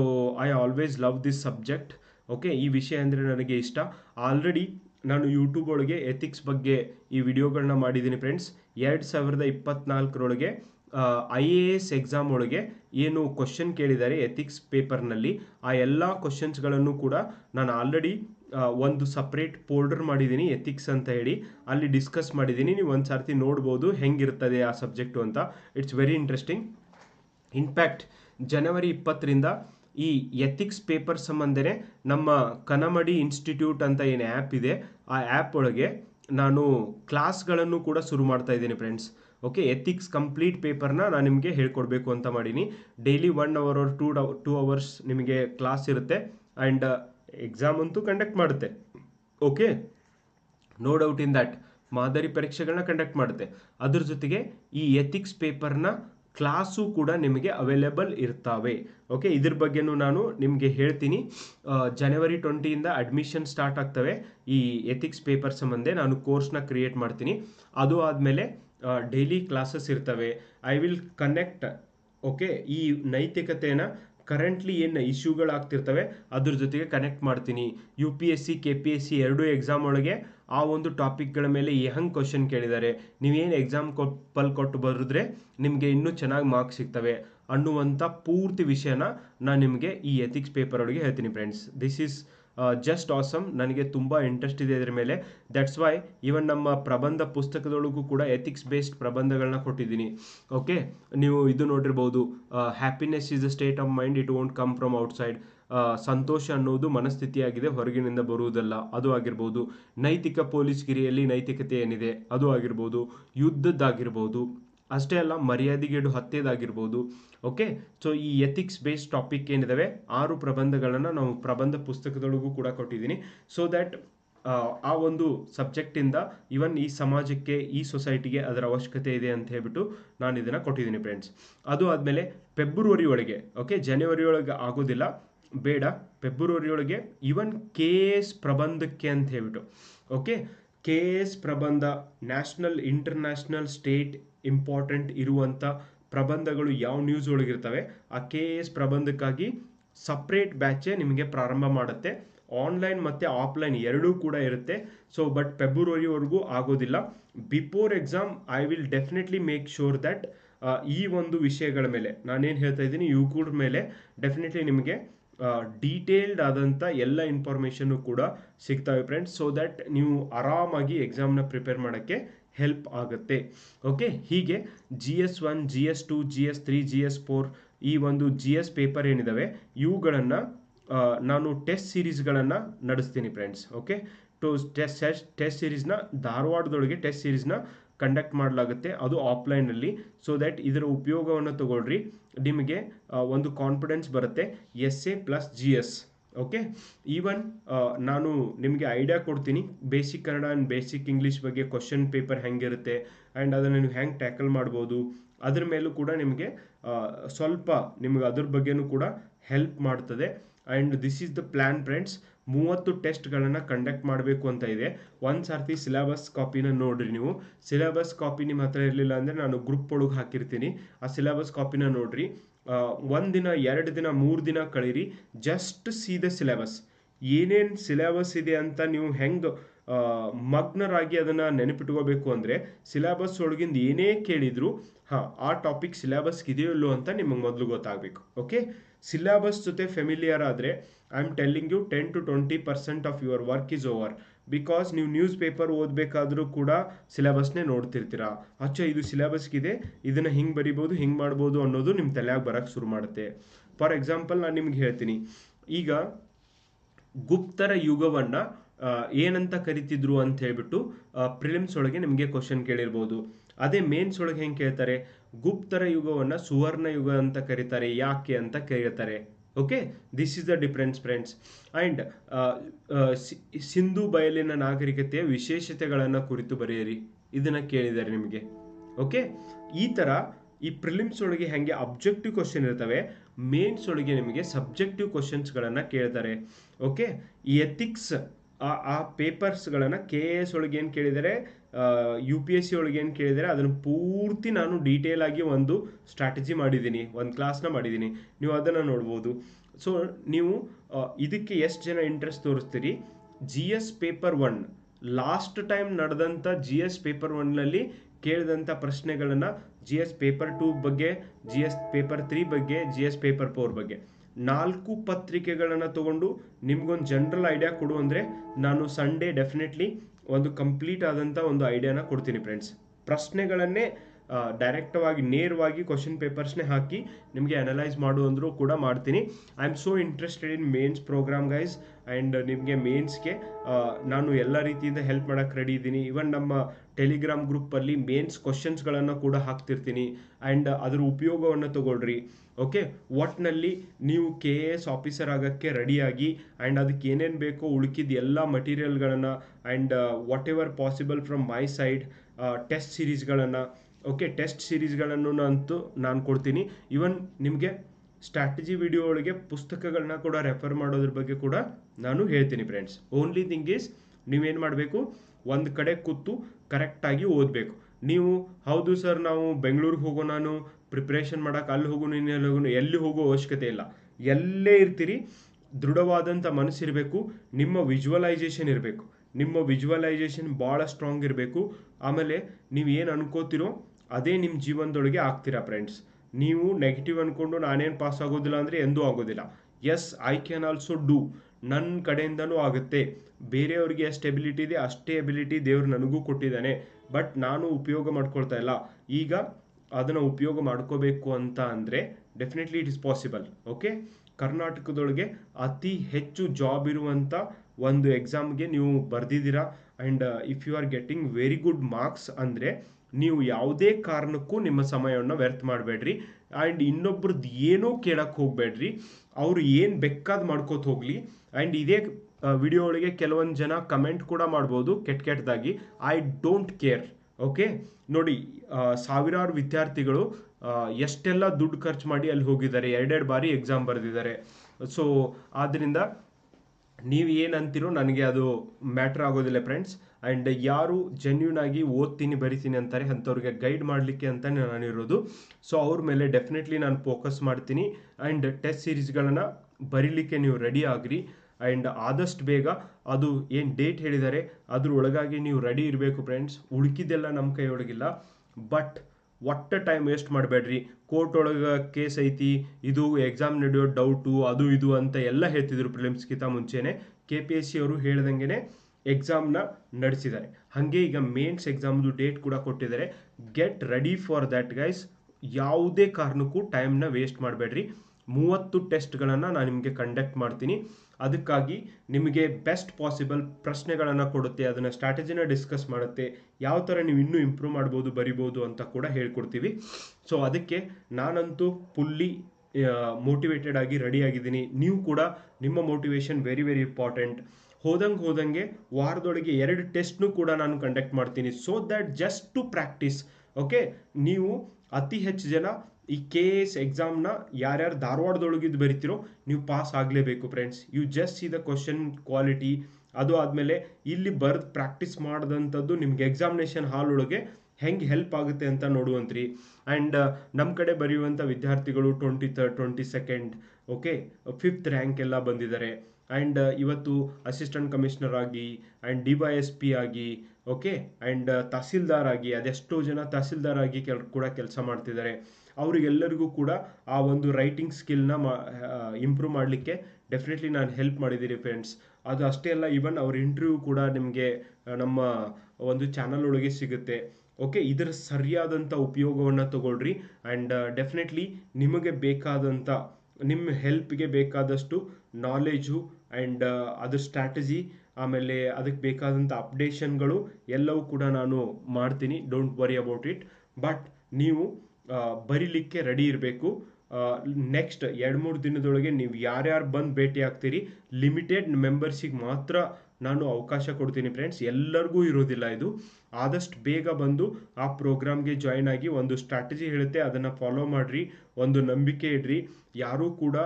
I always love this subject okay ಈ ವಿಷಯ ಅಂದರೆ ನನಗೆ ಇಷ್ಟ. ಆಲ್ರೆಡಿ ನಾನು ಯೂಟ್ಯೂಬ್ ಒಳಗೆ ಎಥಿಕ್ಸ್ ಬಗ್ಗೆ ಈ ವಿಡಿಯೋಗಳನ್ನ ಮಾಡಿದ್ದೀನಿ ಫ್ರೆಂಡ್ಸ್ ಎರಡು ಸಾವಿರದ ಇಪ್ಪತ್ನಾಲ್ಕರೊಳಗೆ ಐ ಎ ಎಸ್ ಎಕ್ಸಾಮ್ ಒಳಗೆ ಏನು ಕ್ವಶನ್ ಕೇಳಿದ್ದಾರೆ ಎಥಿಕ್ಸ್ ಪೇಪರ್ನಲ್ಲಿ ಆ ಎಲ್ಲ ಕ್ವಶನ್ಸ್ಗಳನ್ನು ಕೂಡ ನಾನು ಆಲ್ರೆಡಿ ಒಂದು ಸಪ್ರೇಟ್ ಪೋಲ್ಡರ್ ಮಾಡಿದ್ದೀನಿ ಎಥಿಕ್ಸ್ ಅಂತ ಹೇಳಿ. ಅಲ್ಲಿ ಡಿಸ್ಕಸ್ ಮಾಡಿದ್ದೀನಿ ನೀವು ಒಂದು ಸರ್ತಿ ನೋಡ್ಬೋದು ಹೆಂಗಿರ್ತದೆ ಆ ಸಬ್ಜೆಕ್ಟು ಅಂತ. It's very interesting in fact ಜನವರಿ ಇಪ್ಪತ್ತರಿಂದ ಈ ಎಥಿಕ್ಸ್ ಪೇಪರ್ ಸಂಬಂಧನೇ ನಮ್ಮ ಕನಮಡಿ ಇನ್ಸ್ಟಿಟ್ಯೂಟ್ ಅಂತ ಏನು ಆ್ಯಪ್ ಇದೆ, ಆ ಆ್ಯಪ್ ಒಳಗೆ ನಾನು ಕ್ಲಾಸ್ಗಳನ್ನು ಕೂಡ ಶುರು ಮಾಡ್ತಾ ಇದ್ದೀನಿ ಫ್ರೆಂಡ್ಸ್ ಓಕೆ ಎಥಿಕ್ಸ್ ಕಂಪ್ಲೀಟ್ ಪೇಪರ್ನ ನಾನು ನಿಮಗೆ ಹೇಳ್ಕೊಡ್ಬೇಕು ಅಂತ ಮಾಡೀನಿ. Daily one hour or two two hours ನಿಮಗೆ ಕ್ಲಾಸ್ ಇರುತ್ತೆ. ಆ್ಯಂಡ್ ಎಕ್ಸಾಮ್ ಅಂತೂ ಕಂಡಕ್ಟ್ ಮಾಡುತ್ತೆ. Okay no doubt in that ಮಾದರಿ ಪರೀಕ್ಷೆಗಳನ್ನ ಕಂಡಕ್ಟ್ ಮಾಡುತ್ತೆ. ಅದ್ರ ಜೊತೆಗೆ ಈ ಎಥಿಕ್ಸ್ ಪೇಪರ್ನ ಕ್ಲಾಸು ಕೂಡ ನಿಮಗೆ ಅವೈಲೇಬಲ್ ಇರ್ತಾವೆ. ಓಕೆ ಇದ್ರ ಬಗ್ಗೆನೂ ನಾನು ನಿಮಗೆ ಹೇಳ್ತೀನಿ. ಜನವರಿ ಟ್ವೆಂಟಿಯಿಂದ ಅಡ್ಮಿಷನ್ ಸ್ಟಾರ್ಟ್ ಆಗ್ತವೆ. ಈ ಎಥಿಕ್ಸ್ ಪೇಪರ್ ಸಂಬಂಧ ನಾನು ಕೋರ್ಸ್ನ ಕ್ರಿಯೇಟ್ ಮಾಡ್ತೀನಿ. ಅದು ಆದಮೇಲೆ ಡೈಲಿ ಕ್ಲಾಸಸ್ ಇರ್ತವೆ. ಐ ವಿಲ್ ಕನೆಕ್ಟ್ ಓಕೆ ಈ ನೈತಿಕತೆನ ಕರೆಂಟ್ಲಿ ಏನು ಇಶ್ಯೂಗಳಾಗ್ತಿರ್ತವೆ ಅದ್ರ ಜೊತೆಗೆ ಕನೆಕ್ಟ್ ಮಾಡ್ತೀನಿ. U P S C K P S C ಎರಡೂ ಎಕ್ಸಾಮ್ ಒಳಗೆ ಆ ಒಂದು ಟಾಪಿಕ್ಗಳ ಮೇಲೆ ಹೆಂಗೆ ಕ್ವಶನ್ ಕೇಳಿದ್ದಾರೆ ನೀವೇನು ಎಕ್ಸಾಮ್ ಕೊಟ್ಟು ಕೊಟ್ಟು ಬರೆದ್ರೆ ನಿಮಗೆ ಇನ್ನೂ ಚೆನ್ನಾಗಿ ಮಾರ್ಕ್ಸ್ ಸಿಗ್ತವೆ. ಅನ್ನುವಂಥ ಪೂರ್ತಿ ವಿಷಯನ ನಾನು ನಿಮಗೆ ಈ ಎಥಿಕ್ಸ್ ಪೇಪರ್ ಒಳಗೆ ಹೇಳ್ತೀನಿ friends this is just awesome ನನಗೆ ತುಂಬ ಇಂಟ್ರೆಸ್ಟ್ ಇದೆ ಇದ್ರ ಮೇಲೆ. ದಟ್ಸ್ ವೈ ಈವನ್ ನಮ್ಮ ಪ್ರಬಂಧ ಪುಸ್ತಕದೊಳಗೂ ಕೂಡ ಎಥಿಕ್ಸ್ ಬೇಸ್ಡ್ ಪ್ರಬಂಧಗಳನ್ನ ಕೊಟ್ಟಿದ್ದೀನಿ. ಓಕೆ ನೀವು ಇದು ನೋಡಿರ್ಬೋದು happiness is a state of mind it won't come from outside ಸಂತೋಷ ಅನ್ನೋದು ಮನಸ್ಥಿತಿಯಾಗಿದೆ, ಹೊರಗಿನಿಂದ ಬರುವುದಲ್ಲ. ಅದು ಆಗಿರ್ಬೋದು, ನೈತಿಕ ಪೊಲೀಸ್ಗಿರಿಯಲ್ಲಿ ನೈತಿಕತೆ ಏನಿದೆ? ಅದು ಆಗಿರ್ಬೋದು, ಯುದ್ಧದ್ದಾಗಿರ್ಬೋದು. ಅಷ್ಟೇ ಅಲ್ಲ ಮರ್ಯಾದೆಗೇಡು ಹತ್ತೇದಾಗಿರ್ಬೋದು ಓಕೆ ಸೊ ಈ ಎಥಿಕ್ಸ್ ಬೇಸ್ಡ್ ಟಾಪಿಕ್ ಏನಿದಾವೆ? ಆರು ಪ್ರಬಂಧಗಳನ್ನು ನಾವು ಪ್ರಬಂಧ ಪುಸ್ತಕದೊಳಗೂ ಕೂಡ ಕೊಟ್ಟಿದ್ದೀನಿ. ಸೊ ದ್ಯಾಟ್ ಆ ಒಂದು ಸಬ್ಜೆಕ್ಟಿಂದ ಇವನ್ ಈ ಸಮಾಜಕ್ಕೆ, ಈ ಸೊಸೈಟಿಗೆ ಅದರ ಅವಶ್ಯಕತೆ ಇದೆ ಅಂತ ಹೇಳ್ಬಿಟ್ಟು ನಾನು ಇದನ್ನು ಕೊಟ್ಟಿದ್ದೀನಿ ಫ್ರೆಂಡ್ಸ್ ಅದು ಆದಮೇಲೆ ಫೆಬ್ರವರಿ ಒಳಗೆ ಓಕೆ ಜನವರಿ ಒಳಗೆ ಆಗೋದಿಲ್ಲ. ಬೇಡ. ಫೆಬ್ರವರಿ ಒಳಗೆ ಇವನ್ ಕೆ ಪ್ರಬಂಧಕ್ಕೆ ಅಂತ ಹೇಳ್ಬಿಟ್ಟು ಓಕೆ ಕೆ ಎಸ್ ಪ್ರಬಂಧ, ನ್ಯಾಷನಲ್, ಇಂಟರ್ನ್ಯಾಷನಲ್, ಸ್ಟೇಟ್ ಇಂಪಾರ್ಟೆಂಟ್ ಇರುವಂಥ ಪ್ರಬಂಧಗಳು ಯಾವ ನ್ಯೂಸ್ ಒಳಗಿರ್ತವೆ? ಆ ಕೆ ಎಸ್ ಪ್ರಬಂಧಕ್ಕಾಗಿ ಸಪ್ರೇಟ್ ಬ್ಯಾಚೇ ನಿಮಗೆ ಪ್ರಾರಂಭ ಮಾಡುತ್ತೆ. ಆನ್ಲೈನ್ ಮತ್ತು ಆಫ್ಲೈನ್ ಎರಡೂ ಕೂಡ ಇರುತ್ತೆ. ಸೊ ಬಟ್ ಫೆಬ್ರವರಿವರೆಗೂ ಆಗೋದಿಲ್ಲ. Before exam I will definitely make sure that ಈ ಒಂದು ವಿಷಯಗಳ ಮೇಲೆ, ನಾನೇನು ಹೇಳ್ತಾ ಇದ್ದೀನಿ ಕೂಡ ಮೇಲೆ ಡೆಫಿನೆಟ್ಲಿ ನಿಮಗೆ ಡೀಟೇಲ್ಡ್ ಆದಂಥ ಎಲ್ಲ ಇನ್ಫಾರ್ಮೇಷನ್ನು ಕೂಡ ಸಿಗ್ತವೆ ಫ್ರೆಂಡ್ಸ್ ಸೊ ದ್ಯಾಟ್ ನೀವು ಆರಾಮಾಗಿ ಎಕ್ಸಾಮ್ನ ಪ್ರಿಪೇರ್ ಮಾಡೋಕ್ಕೆ ಹೆಲ್ಪ್ ಆಗುತ್ತೆ. ಓಕೆ ಹೀಗೆ G S one G S two G S three G S four ಈ ಒಂದು ಜಿ ಎಸ್ ಪೇಪರ್ ಏನಿದ್ದಾವೆ ಇವುಗಳನ್ನು ನಾನು ಟೆಸ್ಟ್ ಸೀರೀಸ್ಗಳನ್ನು ನಡೆಸ್ತೀನಿ friends okay two test test ಸೀರೀಸ್ನ ಧಾರವಾಡದೊಳಗೆ ಟೆಸ್ಟ್ ಸೀರೀಸ್ನ ಕಂಡಕ್ಟ್ ಮಾಡಲಾಗುತ್ತೆ. ಅದು ಆಫ್ಲೈನಲ್ಲಿ ಸೊ ದ್ಯಾಟ್ ಇದರ ಉಪಯೋಗವನ್ನು ತಗೊಳ್ರಿ. ನಿಮಗೆ ಒಂದು ಕಾನ್ಫಿಡೆನ್ಸ್ ಬರುತ್ತೆ. Essay plus G S okay even ನಾನು ನಿಮಗೆ ಐಡಿಯಾ ಕೊಡ್ತೀನಿ. Basic Kannada and basic English ಬಗ್ಗೆ ಕ್ವಶನ್ ಪೇಪರ್ ಹೆಂಗಿರುತ್ತೆ ಆ್ಯಂಡ್ ಅದನ್ನು ನೀವು ಹೆಂಗೆ ಟ್ಯಾಕಲ್ ಮಾಡ್ಬೋದು. ಅದ್ರ ಮೇಲೂ ಕೂಡ ನಿಮಗೆ ಸ್ವಲ್ಪ ನಿಮಗೆ ಅದ್ರ ಬಗ್ಗೆನೂ ಕೂಡ ಹೆಲ್ಪ್ ಮಾಡ್ತದೆ. And this is the plan friends ಮೂವತ್ತು ಟೆಸ್ಟ್ಗಳನ್ನು ಕಂಡಕ್ಟ್ ಮಾಡಬೇಕು ಅಂತ ಇದೆ. ಒಂದು ಸರ್ತಿ ಸಿಲೆಬಸ್ ಕಾಪಿನ ನೋಡಿರಿ ನೀವು. ಸಿಲೆಬಸ್ ಕಾಪಿ ನಿಮ್ಮ ಹತ್ರ ಇರಲಿಲ್ಲ ಅಂದರೆ ನಾನು ಗ್ರೂಪ್ ಒಳಗೆ ಹಾಕಿರ್ತೀನಿ. ಆ ಸಿಲೆಬಸ್ ಕಾಪಿನ ನೋಡಿರಿ. ಒಂದು ದಿನ, ಎರಡು ದಿನ, ಮೂರು ದಿನ ಕಳೀರಿ. Just see the syllabus. ಏನೇನು ಸಿಲೆಬಸ್ ಇದೆ ಅಂತ ನೀವು ಹೆಂಗೆ ಮಗ್ನರಾಗಿ ಅದನ್ನು ನೆನಪಿಟ್ಕೋಬೇಕು ಅಂದರೆ ಸಿಲೆಬಸ್ ಒಳಗಿಂದ ಏನೇ ಕೇಳಿದ್ರು, ಹಾಂ, ಆ ಟಾಪಿಕ್ ಸಿಲೆಬಸ್ಗೆ ಇದೆಯೋ ಇಲ್ಲೋ ಅಂತ ನಿಮಗೆ ಮೊದಲು ಗೊತ್ತಾಗಬೇಕು. ಓಕೆ? ಸಿಲೆಬಸ್ ಜೊತೆ ಫೆಮಿಲಿಯರ್ ಆದರೆ I am telling you ten to twenty percent of your work is over because ನೀವು ನ್ಯೂಸ್ ಪೇಪರ್ ಓದಬೇಕಾದ್ರೂ ಕೂಡ ಸಿಲೆಬಸ್ನೇ ನೋಡ್ತಿರ್ತೀರಾ. ಅಚ್ಚ, ಇದು ಸಿಲೆಬಸ್ಗಿದೆ, ಇದನ್ನು ಹಿಂಗೆ ಬರಿಬೋದು ಹಿಂಗೆ ಮಾಡ್ಬೋದು ಅನ್ನೋದು ನಿಮ್ಮ ತಲೆಯಾಗಿ ಬರೋಕ್ಕೆ ಶುರು ಮಾಡುತ್ತೆ. ಫಾರ್ ಎಕ್ಸಾಂಪಲ್ ನಾನು ನಿಮ್ಗೆ ಹೇಳ್ತೀನಿ. ಈಗ ಗುಪ್ತರ ಯುಗವನ್ನ ಏನಂತ ಕರಿತಿದ್ರು ಅಂತ ಹೇಳ್ಬಿಟ್ಟು ಪ್ರಿಲಿಮ್ಸ್ ಒಳಗೆ ನಿಮಗೆ ಕ್ವಶನ್ ಕೇಳಿರ್ಬೋದು. ಅದೇ ಮೇನ್ಸ್ ಒಳಗೆ ಹೆಂಗೆ ಕೇಳ್ತಾರೆ? ಗುಪ್ತರ ಯುಗವನ್ನು ಸುವರ್ಣ ಯುಗ ಅಂತ ಕರೀತಾರೆ. ಯಾಕೆ ಅಂತ ಕೇಳ್ತಾರೆ. Okay this is the difference friends and Sindhu ಬಯಲಿನ ನಾಗರಿಕತೆಯ ವಿಶೇಷತೆಗಳನ್ನು ಕುರಿತು ಬರೆಯಿರಿ. ಇದನ್ನು ಕೇಳಿದ್ದಾರೆ ನಿಮಗೆ. ಓಕೆ ಈ ಥರ ಈ ಪ್ರಿಲಿಮ್ಸ್ ಒಳಗೆ ಹೆಂಗೆ ಅಬ್ಜೆಕ್ಟಿವ್ ಕ್ವಶನ್ ಇರ್ತವೆ ಮೇನ್ಸ್ ಒಳಗೆ ನಿಮಗೆ ಸಬ್ಜೆಕ್ಟಿವ್ ಕ್ವಶನ್ಸ್ಗಳನ್ನು ಕೇಳ್ತಾರೆ. ಓಕೆ ಈ ಎಥಿಕ್ಸ್ ಆ ಆ ಪೇಪರ್ಸ್ಗಳನ್ನು ಕೆ ಎ ಎಸ್ ಒಳಗೆ ಏನು ಕೇಳಿದರೆ ಯು ಪಿ ಎಸ್ ಸಿ ಒಳಗೆ ಏನು ಕೇಳಿದರೆ, ಅದನ್ನು ಪೂರ್ತಿ ನಾನು ಡೀಟೇಲ್ ಆಗಿ ಒಂದು ಸ್ಟ್ರಾಟಜಿ ಮಾಡಿದ್ದೀನಿ, ಒಂದು ಕ್ಲಾಸ್ನ ಮಾಡಿದ್ದೀನಿ. ನೀವು ಅದನ್ನು ನೋಡ್ಬೋದು. ಸೊ ನೀವು ಇದಕ್ಕೆ ಎಷ್ಟು ಜನ interest ತೋರಿಸ್ತೀರಿ? G S paper one last time ನಡೆದಂಥ ಜಿ ಎಸ್ ಪೇಪರ್ ಒನ್ನಲ್ಲಿ ಕೇಳಿದಂಥ ಪ್ರಶ್ನೆಗಳನ್ನು ಜಿ ಎಸ್ ಪೇಪರ್ ಟೂ ಬಗ್ಗೆ ಜಿ ಎಸ್ ಪೇಪರ್ ತ್ರೀ ಬಗ್ಗೆ ಜಿ ಎಸ್ ಪೇಪರ್ ಫೋರ್ ಬಗ್ಗೆ. ನಾಲ್ಕು ಪತ್ರಿಕೆಗಳನ್ನು ತಗೊಂಡು ನಿಮ್ಗೊಂದು ಜನರಲ್ ಐಡಿಯಾ ಕೊಡು ಅಂದರೆ ನಾನು ಸಂಡೇ ಡೆಫಿನೆಟ್ಲಿ ಒಂದು ಕಂಪ್ಲೀಟ್ ಆದಂಥ ಒಂದು ಐಡಿಯಾನ ಕೊಡ್ತೀನಿ ಫ್ರೆಂಡ್ಸ್ ಪ್ರಶ್ನೆಗಳನ್ನೇ ಡೈರೆಕ್ಟವಾಗಿ ನೇರವಾಗಿ ಕ್ವಶನ್ ಪೇಪರ್ಸ್ನೇ ಹಾಕಿ ನಿಮಗೆ ಅನಲೈಸ್ ಮಾಡು ಅಂದರೂ ಕೂಡ ಮಾಡ್ತೀನಿ. I am so interested in mains program guys and ನಿಮಗೆ ಮೇನ್ಸ್ಗೆ ನಾನು ಎಲ್ಲ ರೀತಿಯಿಂದ ಹೆಲ್ಪ್ ಮಾಡೋಕ್ಕೆ ರೆಡಿ ಇದ್ದೀನಿ. ಇವನ್ ನಮ್ಮ ಟೆಲಿಗ್ರಾಮ್ ಗ್ರೂಪಲ್ಲಿ ಮೇನ್ಸ್ ಕ್ವಶನ್ಸ್ಗಳನ್ನು ಕೂಡ ಹಾಕ್ತಿರ್ತೀನಿ. ಆ್ಯಂಡ್ ಅದರ ಉಪಯೋಗವನ್ನು ತಗೊಳ್ರಿ. ಓಕೆ ಒಟ್ಟಿನಲ್ಲಿ ನೀವು ಕೆ ಎ ಎಸ್ ಆಫೀಸರ್ ಆಗೋಕ್ಕೆ ರೆಡಿಯಾಗಿ ಆ್ಯಂಡ್ ಅದಕ್ಕೆ ಏನೇನು ಬೇಕೋ ಉಳುಕಿದ ಎಲ್ಲ ಮಟೀರಿಯಲ್ಗಳನ್ನು and whatever possible from my side test ಸೀರೀಸ್ಗಳನ್ನು okay test ಸೀರೀಸ್ಗಳನ್ನು ಅಂತೂ ನಾನು ಕೊಡ್ತೀನಿ. ಈವನ್ ನಿಮಗೆ ಸ್ಟ್ರಾಟಜಿ ವಿಡಿಯೋ ಒಳಗೆ ಪುಸ್ತಕಗಳನ್ನ ಕೂಡ ರೆಫರ್ ಮಾಡೋದ್ರ ಬಗ್ಗೆ ಕೂಡ ನಾನು ಹೇಳ್ತೀನಿ ಫ್ರೆಂಡ್ಸ್ ಓನ್ಲಿ ಥಿಂಗ್ ಈಸ್ ನೀವೇನು ಮಾಡಬೇಕು? ಒಂದು ಕಡೆ ಕೂತು ಕರೆಕ್ಟಾಗಿ ಓದಬೇಕು. ನೀವು, ಹೌದು ಸರ್ ನಾವು ಬೆಂಗಳೂರಿಗೆ ಹೋಗೋ ನಾನು ಪ್ರಿಪ್ರೇಷನ್ ಮಾಡೋಕೆ ಅಲ್ಲಿ ಹೋಗು ನೀನು ಎಲ್ಲಿ ಹೋಗು ಎಲ್ಲಿ ಹೋಗೋ ಅವಶ್ಯಕತೆ ಇಲ್ಲ. ಎಲ್ಲೇ ಇರ್ತೀರಿ ದೃಢವಾದಂಥ ಮನಸ್ಸಿರಬೇಕು, ನಿಮ್ಮ ವಿಜುವಲೈಸೇಷನ್ ಇರಬೇಕು. ನಿಮ್ಮ ವಿಜುವಲೈಸೇಷನ್ ಭಾಳ ಸ್ಟ್ರಾಂಗ್ ಇರಬೇಕು. ಆಮೇಲೆ ನೀವು ಏನು ಅನ್ಕೋತಿರೋ, ಅದೇ ನಿಮ್ಮ ಜೀವನದೊಳಗೆ ಆಗ್ತೀರಾ ಫ್ರೆಂಡ್ಸ್ ನೀವು ನೆಗೆಟಿವ್ ಅಂದ್ಕೊಂಡು ನಾನೇನು ಪಾಸ್ ಆಗೋದಿಲ್ಲ ಅಂದರೆ ಎಂದೂ ಆಗೋದಿಲ್ಲ. Yes I can also do ನನ್ನ ಕಡೆಯಿಂದನೂ ಆಗುತ್ತೆ. ಬೇರೆಯವ್ರಿಗೆ ಎಷ್ಟು ಎಬಿಲಿಟಿ ಇದೆ, ಅಷ್ಟೇ ಎಬಿಲಿಟಿ ದೇವ್ರು ನನಗೂ ಕೊಟ್ಟಿದ್ದಾನೆ. ಬಟ್ ನಾನು ಉಪಯೋಗ ಮಾಡ್ಕೊಳ್ತಾ ಇಲ್ಲ. ಈಗ ಅದನ್ನು ಉಪಯೋಗ ಮಾಡ್ಕೋಬೇಕು ಅಂತ ಅಂದರೆ definitely it is possible okay ಕರ್ನಾಟಕದೊಳಗೆ ಅತಿ ಹೆಚ್ಚು ಜಾಬ್ ಇರುವಂಥ ಒಂದು ಎಕ್ಸಾಮ್ಗೆ ನೀವು ಬರೆದಿದ್ದೀರಾ? And if you are getting very good marks ಅಂದರೆ ನೀವು ಯಾವುದೇ ಕಾರಣಕ್ಕೂ ನಿಮ್ಮ ಸಮಯವನ್ನು ವ್ಯರ್ಥ ಮಾಡಬೇಡ್ರಿ. ಆ್ಯಂಡ್ ಇನ್ನೊಬ್ರದ್ದು ಏನೂ ಕೇಳಕ್ಕೆ ಹೋಗಬೇಡ್ರಿ. ಅವರು ಏನು ಬೇಕಾದ ಮಾಡ್ಕೋತ ಹೋಗಲಿ. ಆ್ಯಂಡ್ ಇದೇ ವಿಡಿಯೋ ಒಳಗೆ ಕೆಲವೊಂದು ಜನ ಕಮೆಂಟ್ ಕೂಡ ಮಾಡ್ಬೋದು, ಕೆಟ್ಟ ಕೆಟ್ಟದಾಗಿ ಐ ಡೋಂಟ್ ಕೇರ್ ಓಕೆ ನೋಡಿ ಸಾವಿರಾರು ವಿದ್ಯಾರ್ಥಿಗಳು ಎಷ್ಟೆಲ್ಲ ದುಡ್ಡು ಖರ್ಚು ಮಾಡಿ ಅಲ್ಲಿ ಹೋಗಿದ್ದಾರೆ. ಎರಡೆರಡು ಬಾರಿ ಎಕ್ಸಾಮ್ ಬರೆದಿದ್ದಾರೆ. ಸೊ ಆದ್ದರಿಂದ ನೀವು ಏನಂತೀರೋ ನನಗೆ ಅದು ಮ್ಯಾಟ್ರ್ ಆಗೋದಿಲ್ಲ ಫ್ರೆಂಡ್ಸ್ ಆ್ಯಂಡ್ ಯಾರು ಜೆನ್ಯೂನ್ ಆಗಿ ಓದ್ತೀನಿ, ಬರಿತೀನಿ ಅಂತಾರೆ, ಅಂಥವ್ರಿಗೆ ಗೈಡ್ ಮಾಡಲಿಕ್ಕೆ ಅಂತಲೇ ನಾನಿರೋದು ಸೊ ಅವ್ರ ಮೇಲೆ ಡೆಫಿನೆಟ್ಲಿ ನಾನು ಫೋಕಸ್ ಮಾಡ್ತೀನಿ. ಆ್ಯಂಡ್ ಟೆಸ್ಟ್ ಸೀರೀಸ್ಗಳನ್ನು ಬರೀಲಿಕ್ಕೆ ನೀವು ರೆಡಿ ಆಗ್ರಿ. ಆ್ಯಂಡ್ ಆದಷ್ಟು ಬೇಗ ಅದು ಏನು ಡೇಟ್ ಹೇಳಿದ್ದಾರೆ ಅದ್ರ ಒಳಗಾಗಿ ನೀವು ರೆಡಿ ಇರಬೇಕು ಫ್ರೆಂಡ್ಸ್ ಉಳ್ಕಿದ್ದೆಲ್ಲ ನಮ್ಮ ಕೈಯೊಳಗಿಲ್ಲ. ಬಟ್ ಒಟ್ಟ ಟೈಮ್ ವೇಸ್ಟ್ ಮಾಡಬೇಡ್ರಿ. ಕೋರ್ಟ್ ಒಳಗೆ ಕೇಸ್ ಐತಿ, ಇದು ಎಕ್ಸಾಮ್ ನಡೆಯೋ ಡೌಟು ಅದು ಇದು ಅಂತ ಎಲ್ಲ ಹೇಳ್ತಿದ್ರು ಪ್ರಿಲಿಮ್ಸ್ಗಿಂತ ಮುಂಚೆನೆ. ಕೆ ಪಿ ಎಸ್ ಸಿ ಅವರು ಹೇಳ್ದಂಗೆ ಎಕ್ಸಾಮ್ನ ನಡೆಸಿದ್ದಾರೆ ಹಾಗೆ ಈಗ ಮೇನ್ಸ್ ಎಕ್ಸಾಮ್ದು ಡೇಟ್ ಕೂಡ ಕೊಟ್ಟಿದ್ದಾರೆ get ready for that guys ಯಾವುದೇ ಕಾರಣಕ್ಕೂ ಟೈಮ್ನ ವೇಸ್ಟ್ ಮಾಡಬೇಡ್ರಿ. ಮೂವತ್ತು ಟೆಸ್ಟ್ಗಳನ್ನು ನಾನು ನಿಮಗೆ ಕಂಡಕ್ಟ್ ಮಾಡ್ತೀನಿ. ಅದಕ್ಕಾಗಿ ನಿಮಗೆ ಬೆಸ್ಟ್ ಪಾಸಿಬಲ್ ಪ್ರಶ್ನೆಗಳನ್ನು ಕೊಡುತ್ತೆ, ಅದನ್ನು ಸ್ಟ್ರಾಟಜಿನ ಡಿಸ್ಕಸ್ ಮಾಡುತ್ತೆ, ಯಾವ ಥರ ನೀವು ಇನ್ನೂ ಇಂಪ್ರೂವ್ ಮಾಡ್ಬೋದು, ಬರಿಬೋದು ಅಂತ ಕೂಡ ಹೇಳ್ಕೊಡ್ತೀವಿ. ಸೊ ಅದಕ್ಕೆ ನಾನಂತೂ ಫುಲ್ಲಿ ಮೋಟಿವೇಟೆಡ್ ಆಗಿ ರೆಡಿ ಆಗಿದ್ದೀನಿ. ನೀವು ಕೂಡ ನಿಮ್ಮ ಮೋಟಿವೇಶನ್ ವೆರಿ ವೆರಿ ಇಂಪಾರ್ಟೆಂಟ್ ಹೋದಂಗೆ ಹೋದಂಗೆ ವಾರದೊಳಗೆ ಎರಡು ಟೆಸ್ಟ್ನು ಕೂಡ ನಾನು ಕಂಡಕ್ಟ್ ಮಾಡ್ತೀನಿ. So that just to practice okay ನೀವು ಅತಿ ಹೆಚ್ಚು ಜನ ಈ ಕೆ ಎ ಎಸ್ ಎಕ್ಸಾಮ್ನ ಯಾರ್ಯಾರು ಧಾರವಾಡದೊಳಗಿದ್ದು ಬರಿತೀರೋ ನೀವು ಪಾಸ್ ಆಗಲೇಬೇಕು friends you just see the question quality ಅದು ಆದಮೇಲೆ ಇಲ್ಲಿ ಬರೆದು ಪ್ರಾಕ್ಟೀಸ್ ಮಾಡಿದಂಥದ್ದು ನಿಮ್ಗೆ ಎಕ್ಸಾಮಿನೇಷನ್ ಹಾಲ್ ಒಳಗೆ ಹೆಂಗೆ ಹೆಲ್ಪ್ ಆಗುತ್ತೆ ಅಂತ ನೋಡುವಂತ್ರಿ. ಆ್ಯಂಡ್ ನಮ್ಮ ಕಡೆ ಬರೆಯುವಂಥ ವಿದ್ಯಾರ್ಥಿಗಳು twenty third twenty second okay fifth rank ಎಲ್ಲ ಬಂದಿದ್ದಾರೆ. ಆ್ಯಂಡ್ ಇವತ್ತು ಅಸಿಸ್ಟೆಂಟ್ ಕಮಿಷನರ್ ಆಗಿ and D Y S P ಆಗಿ ಓಕೆ ಆ್ಯಂಡ್ ತಹಸೀಲ್ದಾರ್ ಆಗಿ ಅದೆಷ್ಟೋ ಜನ ತಹಸೀಲ್ದಾರ್ ಆಗಿ ಕೆಲ್, ಕೂಡ ಕೆಲಸ ಮಾಡ್ತಿದ್ದಾರೆ. ಅವರಿಗೆಲ್ಲರಿಗೂ ಕೂಡ ಆ ಒಂದು ರೈಟಿಂಗ್ ಸ್ಕಿಲ್ನ ಮಾ ಇಂಪ್ರೂವ್ ಮಾಡಲಿಕ್ಕೆ ಡೆಫಿನೆಟ್ಲಿ ನಾನು ಹೆಲ್ಪ್ ಮಾಡಿದ್ದೀರಿ ಫ್ರೆಂಡ್ಸ್ ಅದು ಅಷ್ಟೇ ಅಲ್ಲ ಈವನ್ ಅವ್ರ ಇಂಟರ್ವ್ಯೂ ಕೂಡ ನಿಮಗೆ ನಮ್ಮ ಒಂದು ಚಾನಲ್ ಒಳಗೆ ಸಿಗುತ್ತೆ. ಓಕೆ ಇದರ ಸರಿಯಾದಂಥ ಉಪಯೋಗವನ್ನು ತಗೊಳ್ರಿ ಆ್ಯಂಡ್ ಡೆಫಿನೆಟ್ಲಿ ನಿಮಗೆ ಬೇಕಾದಂಥ ನಿಮ್ಮ ಹೆಲ್ಪ್ಗೆ ಬೇಕಾದಷ್ಟು ನಾಲೆಜು ಆ್ಯಂಡ್ ಅದ್ರ ಸ್ಟ್ರಾಟಜಿ ಆಮೇಲೆ ಅದಕ್ಕೆ ಬೇಕಾದಂಥ ಅಪ್ಡೇಷನ್ಗಳು ಎಲ್ಲವೂ ಕೂಡ ನಾನು ಮಾಡ್ತೀನಿ. Don't worry about it but ನೀವು ಬರೀಲಿಕ್ಕೆ ರೆಡಿ ಇರಬೇಕು. ನೆಕ್ಸ್ಟ್ ಎರಡು ಮೂರು ದಿನದೊಳಗೆ ನೀವು ಯಾರ್ಯಾರು ಬಂದು ಭೇಟಿ ಆಗ್ತೀರಿ ಲಿಮಿಟೆಡ್ ಮೆಂಬರ್ಸಿಗೆ ಮಾತ್ರ ನಾನು ಅವಕಾಶ ಕೊಡ್ತೀನಿ ಫ್ರೆಂಡ್ಸ್ ಎಲ್ಲರಿಗೂ ಇರೋದಿಲ್ಲ ಇದು. ಆದಷ್ಟು ಬೇಗ ಬಂದು ಆ ಪ್ರೋಗ್ರಾಮ್ಗೆ ಜಾಯ್ನ್ ಆಗಿ ಒಂದು ಸ್ಟ್ರಾಟಜಿ ಹೇಳುತ್ತೆ, ಅದನ್ನು ಫಾಲೋ ಮಾಡಿರಿ. ಒಂದು ನಂಬಿಕೆ ಇಡ್ರಿ. ಯಾರೂ ಕೂಡ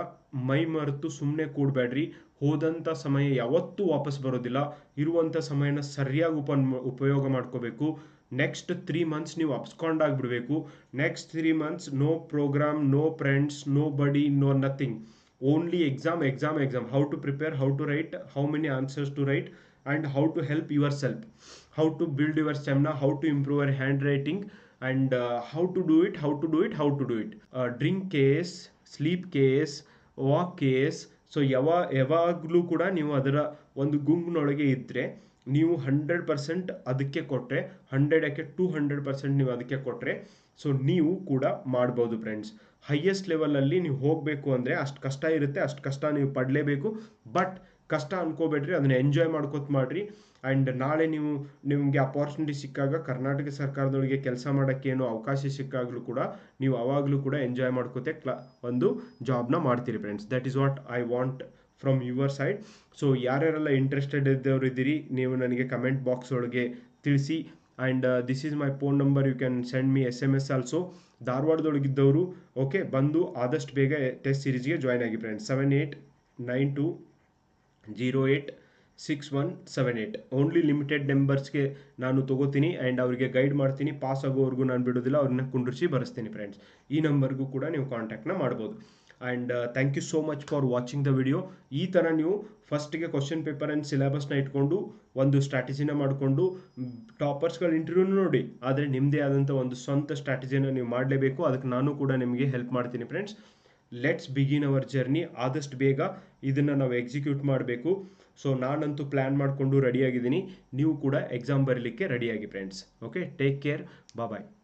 ಮೈ ಮರೆತು ಸುಮ್ಮನೆ ಕೂಡಬೇಡ್ರಿ. ಹೋದಂಥ ಸಮಯ ಯಾವತ್ತೂ ವಾಪಸ್ ಬರೋದಿಲ್ಲ. ಇರುವಂಥ ಸಮಯನ ಸರಿಯಾಗಿ ಉಪ ಉಪಯೋಗ ಮಾಡ್ಕೋಬೇಕು. ನೆಕ್ಸ್ಟ್ ತ್ರೀ ಮಂತ್ಸ್ ನೀವು abscond ಆಗಿಬಿಡ್ಬೇಕು next three months no program no friends nobody no nothing only exam exam exam how to prepare how to write how many answers to write and how to help yourself how to build your ಸ್ಟೆಮ್ನ how to improve your handwriting and how to do it how to do it how to do it drink case sleep case walk case so ಯಾವ ಯಾವಾಗಲೂ ಕೂಡ ನೀವು ಅದರ ಒಂದು ಗುಂಪಿನೊಳಗೆ ಇದ್ದರೆ ನೀವು hundred percent ಅದಕ್ಕೆ ಕೊಟ್ಟರೆ ಹಂಡ್ರೆಡ್ ಯಾಕೆ ಟೂ ಹಂಡ್ರೆಡ್ ಪರ್ಸೆಂಟ್ ನೀವು ಅದಕ್ಕೆ ಕೊಟ್ಟರೆ ಸೊ ನೀವು ಕೂಡ ಮಾಡ್ಬೋದು ಫ್ರೆಂಡ್ಸ್ ಹೈಯೆಸ್ಟ್ ಲೆವೆಲಲ್ಲಿ ನೀವು ಹೋಗಬೇಕು ಅಂದರೆ ಅಷ್ಟು ಕಷ್ಟ ಇರುತ್ತೆ ಅಷ್ಟು ಕಷ್ಟ ನೀವು ಪಡಲೇಬೇಕು ಬಟ್ ಕಷ್ಟ ಅನ್ಕೋಬೇಡ್ರಿ, ಅದನ್ನ ಎಂಜಾಯ್ ಮಾಡ್ಕೋತ ಮಾಡ್ರಿ. ಆ್ಯಂಡ್ ನಾಳೆ ನೀವು, ನಿಮಗೆ ಅಪಾರ್ಚುನಿಟಿ ಸಿಕ್ಕಾಗ ಕರ್ನಾಟಕ ಸರ್ಕಾರದೊಳಗೆ ಕೆಲಸ ಮಾಡಕ್ಕೆ ಏನು ಅವಕಾಶ ಸಿಕ್ಕಾಗಲೂ ಕೂಡ ನೀವು ಅವಾಗಲೂ ಕೂಡ ಎಂಜಾಯ್ ಮಾಡ್ಕೋತೆ ಕ್ಲಾ, ಒಂದು ಜಾಬ್ನ ಮಾಡ್ತೀರಿ friends that is what I want from your side so ಯಾರ್ಯಾರೆಲ್ಲ interested ಇದ್ದವ್ರು ಇದ್ದೀರಿ, ನೀವು ನನಗೆ ಕಮೆಂಟ್ ಬಾಕ್ಸ್ ಒಳಗೆ ತಿಳಿಸಿ. And this is my phone number you can send me S M S also ಧಾರವಾಡದೊಳಗಿದ್ದವರು okay ಬಂದು ಆದಷ್ಟು ಬೇಗ ಟೆಸ್ಟ್ ಸೀರೀಸ್ಗೆ ಜಾಯ್ನ್ ಆಗಿ friends seven eight nine two zero eight six one seven eight only limited ನಂಬರ್ಸ್ಗೆ ನಾನು ತೊಗೋತೀನಿ and ಅವರಿಗೆ guide ಮಾಡ್ತೀನಿ. Pass ಆಗೋವರೆಗೂ ನಾನು ಬಿಡೋದಿಲ್ಲ, ಅವ್ರನ್ನ ಕುಂಡ್ರಿಸಿ ಬರೆಸ್ತೀನಿ ಫ್ರೆಂಡ್ಸ್ ಈ ನಂಬರ್ಗೂ ಕೂಡ ನೀವು ಕಾಂಟ್ಯಾಕ್ಟ್ನ ಮಾಡ್ಬೋದು. And thank you so much for watching the video ಈ ಥರ ನೀವು ಫಸ್ಟಿಗೆ ಕ್ವಶನ್ ಪೇಪರ್ ಆ್ಯಂಡ್ ಸಿಲೆಬಸ್ನ ಇಟ್ಕೊಂಡು, ಒಂದು ಸ್ಟ್ರಾಟಜಿನ ಮಾಡಿಕೊಂಡು ಟಾಪರ್ಸ್ಗಳ ಇಂಟರ್ವ್ಯೂನು ನೋಡಿ. ಆದರೆ ನಿಮ್ಮದೇ ಆದಂಥ ಒಂದು ಸ್ವಂತ ಸ್ಟ್ರಾಟಜಿನ ನೀವು ಮಾಡಲೇಬೇಕು. ಅದಕ್ಕೆ ನಾನು ಕೂಡ ನಿಮಗೆ ಹೆಲ್ಪ್ ಮಾಡ್ತೀನಿ friends let's begin our journey ಆದಷ್ಟು ಬೇಗ ಇದನ್ನು ನಾವು ಎಕ್ಸಿಕ್ಯೂಟ್ ಮಾಡಬೇಕು. ಸೊ ನಾನಂತೂ ಪ್ಲ್ಯಾನ್ ಮಾಡಿಕೊಂಡು ರೆಡಿಯಾಗಿದ್ದೀನಿ ನೀವು ಕೂಡ ಎಕ್ಸಾಮ್ ಬರಲಿಕ್ಕೆ ರೆಡಿಯಾಗಿ friends okay take care bye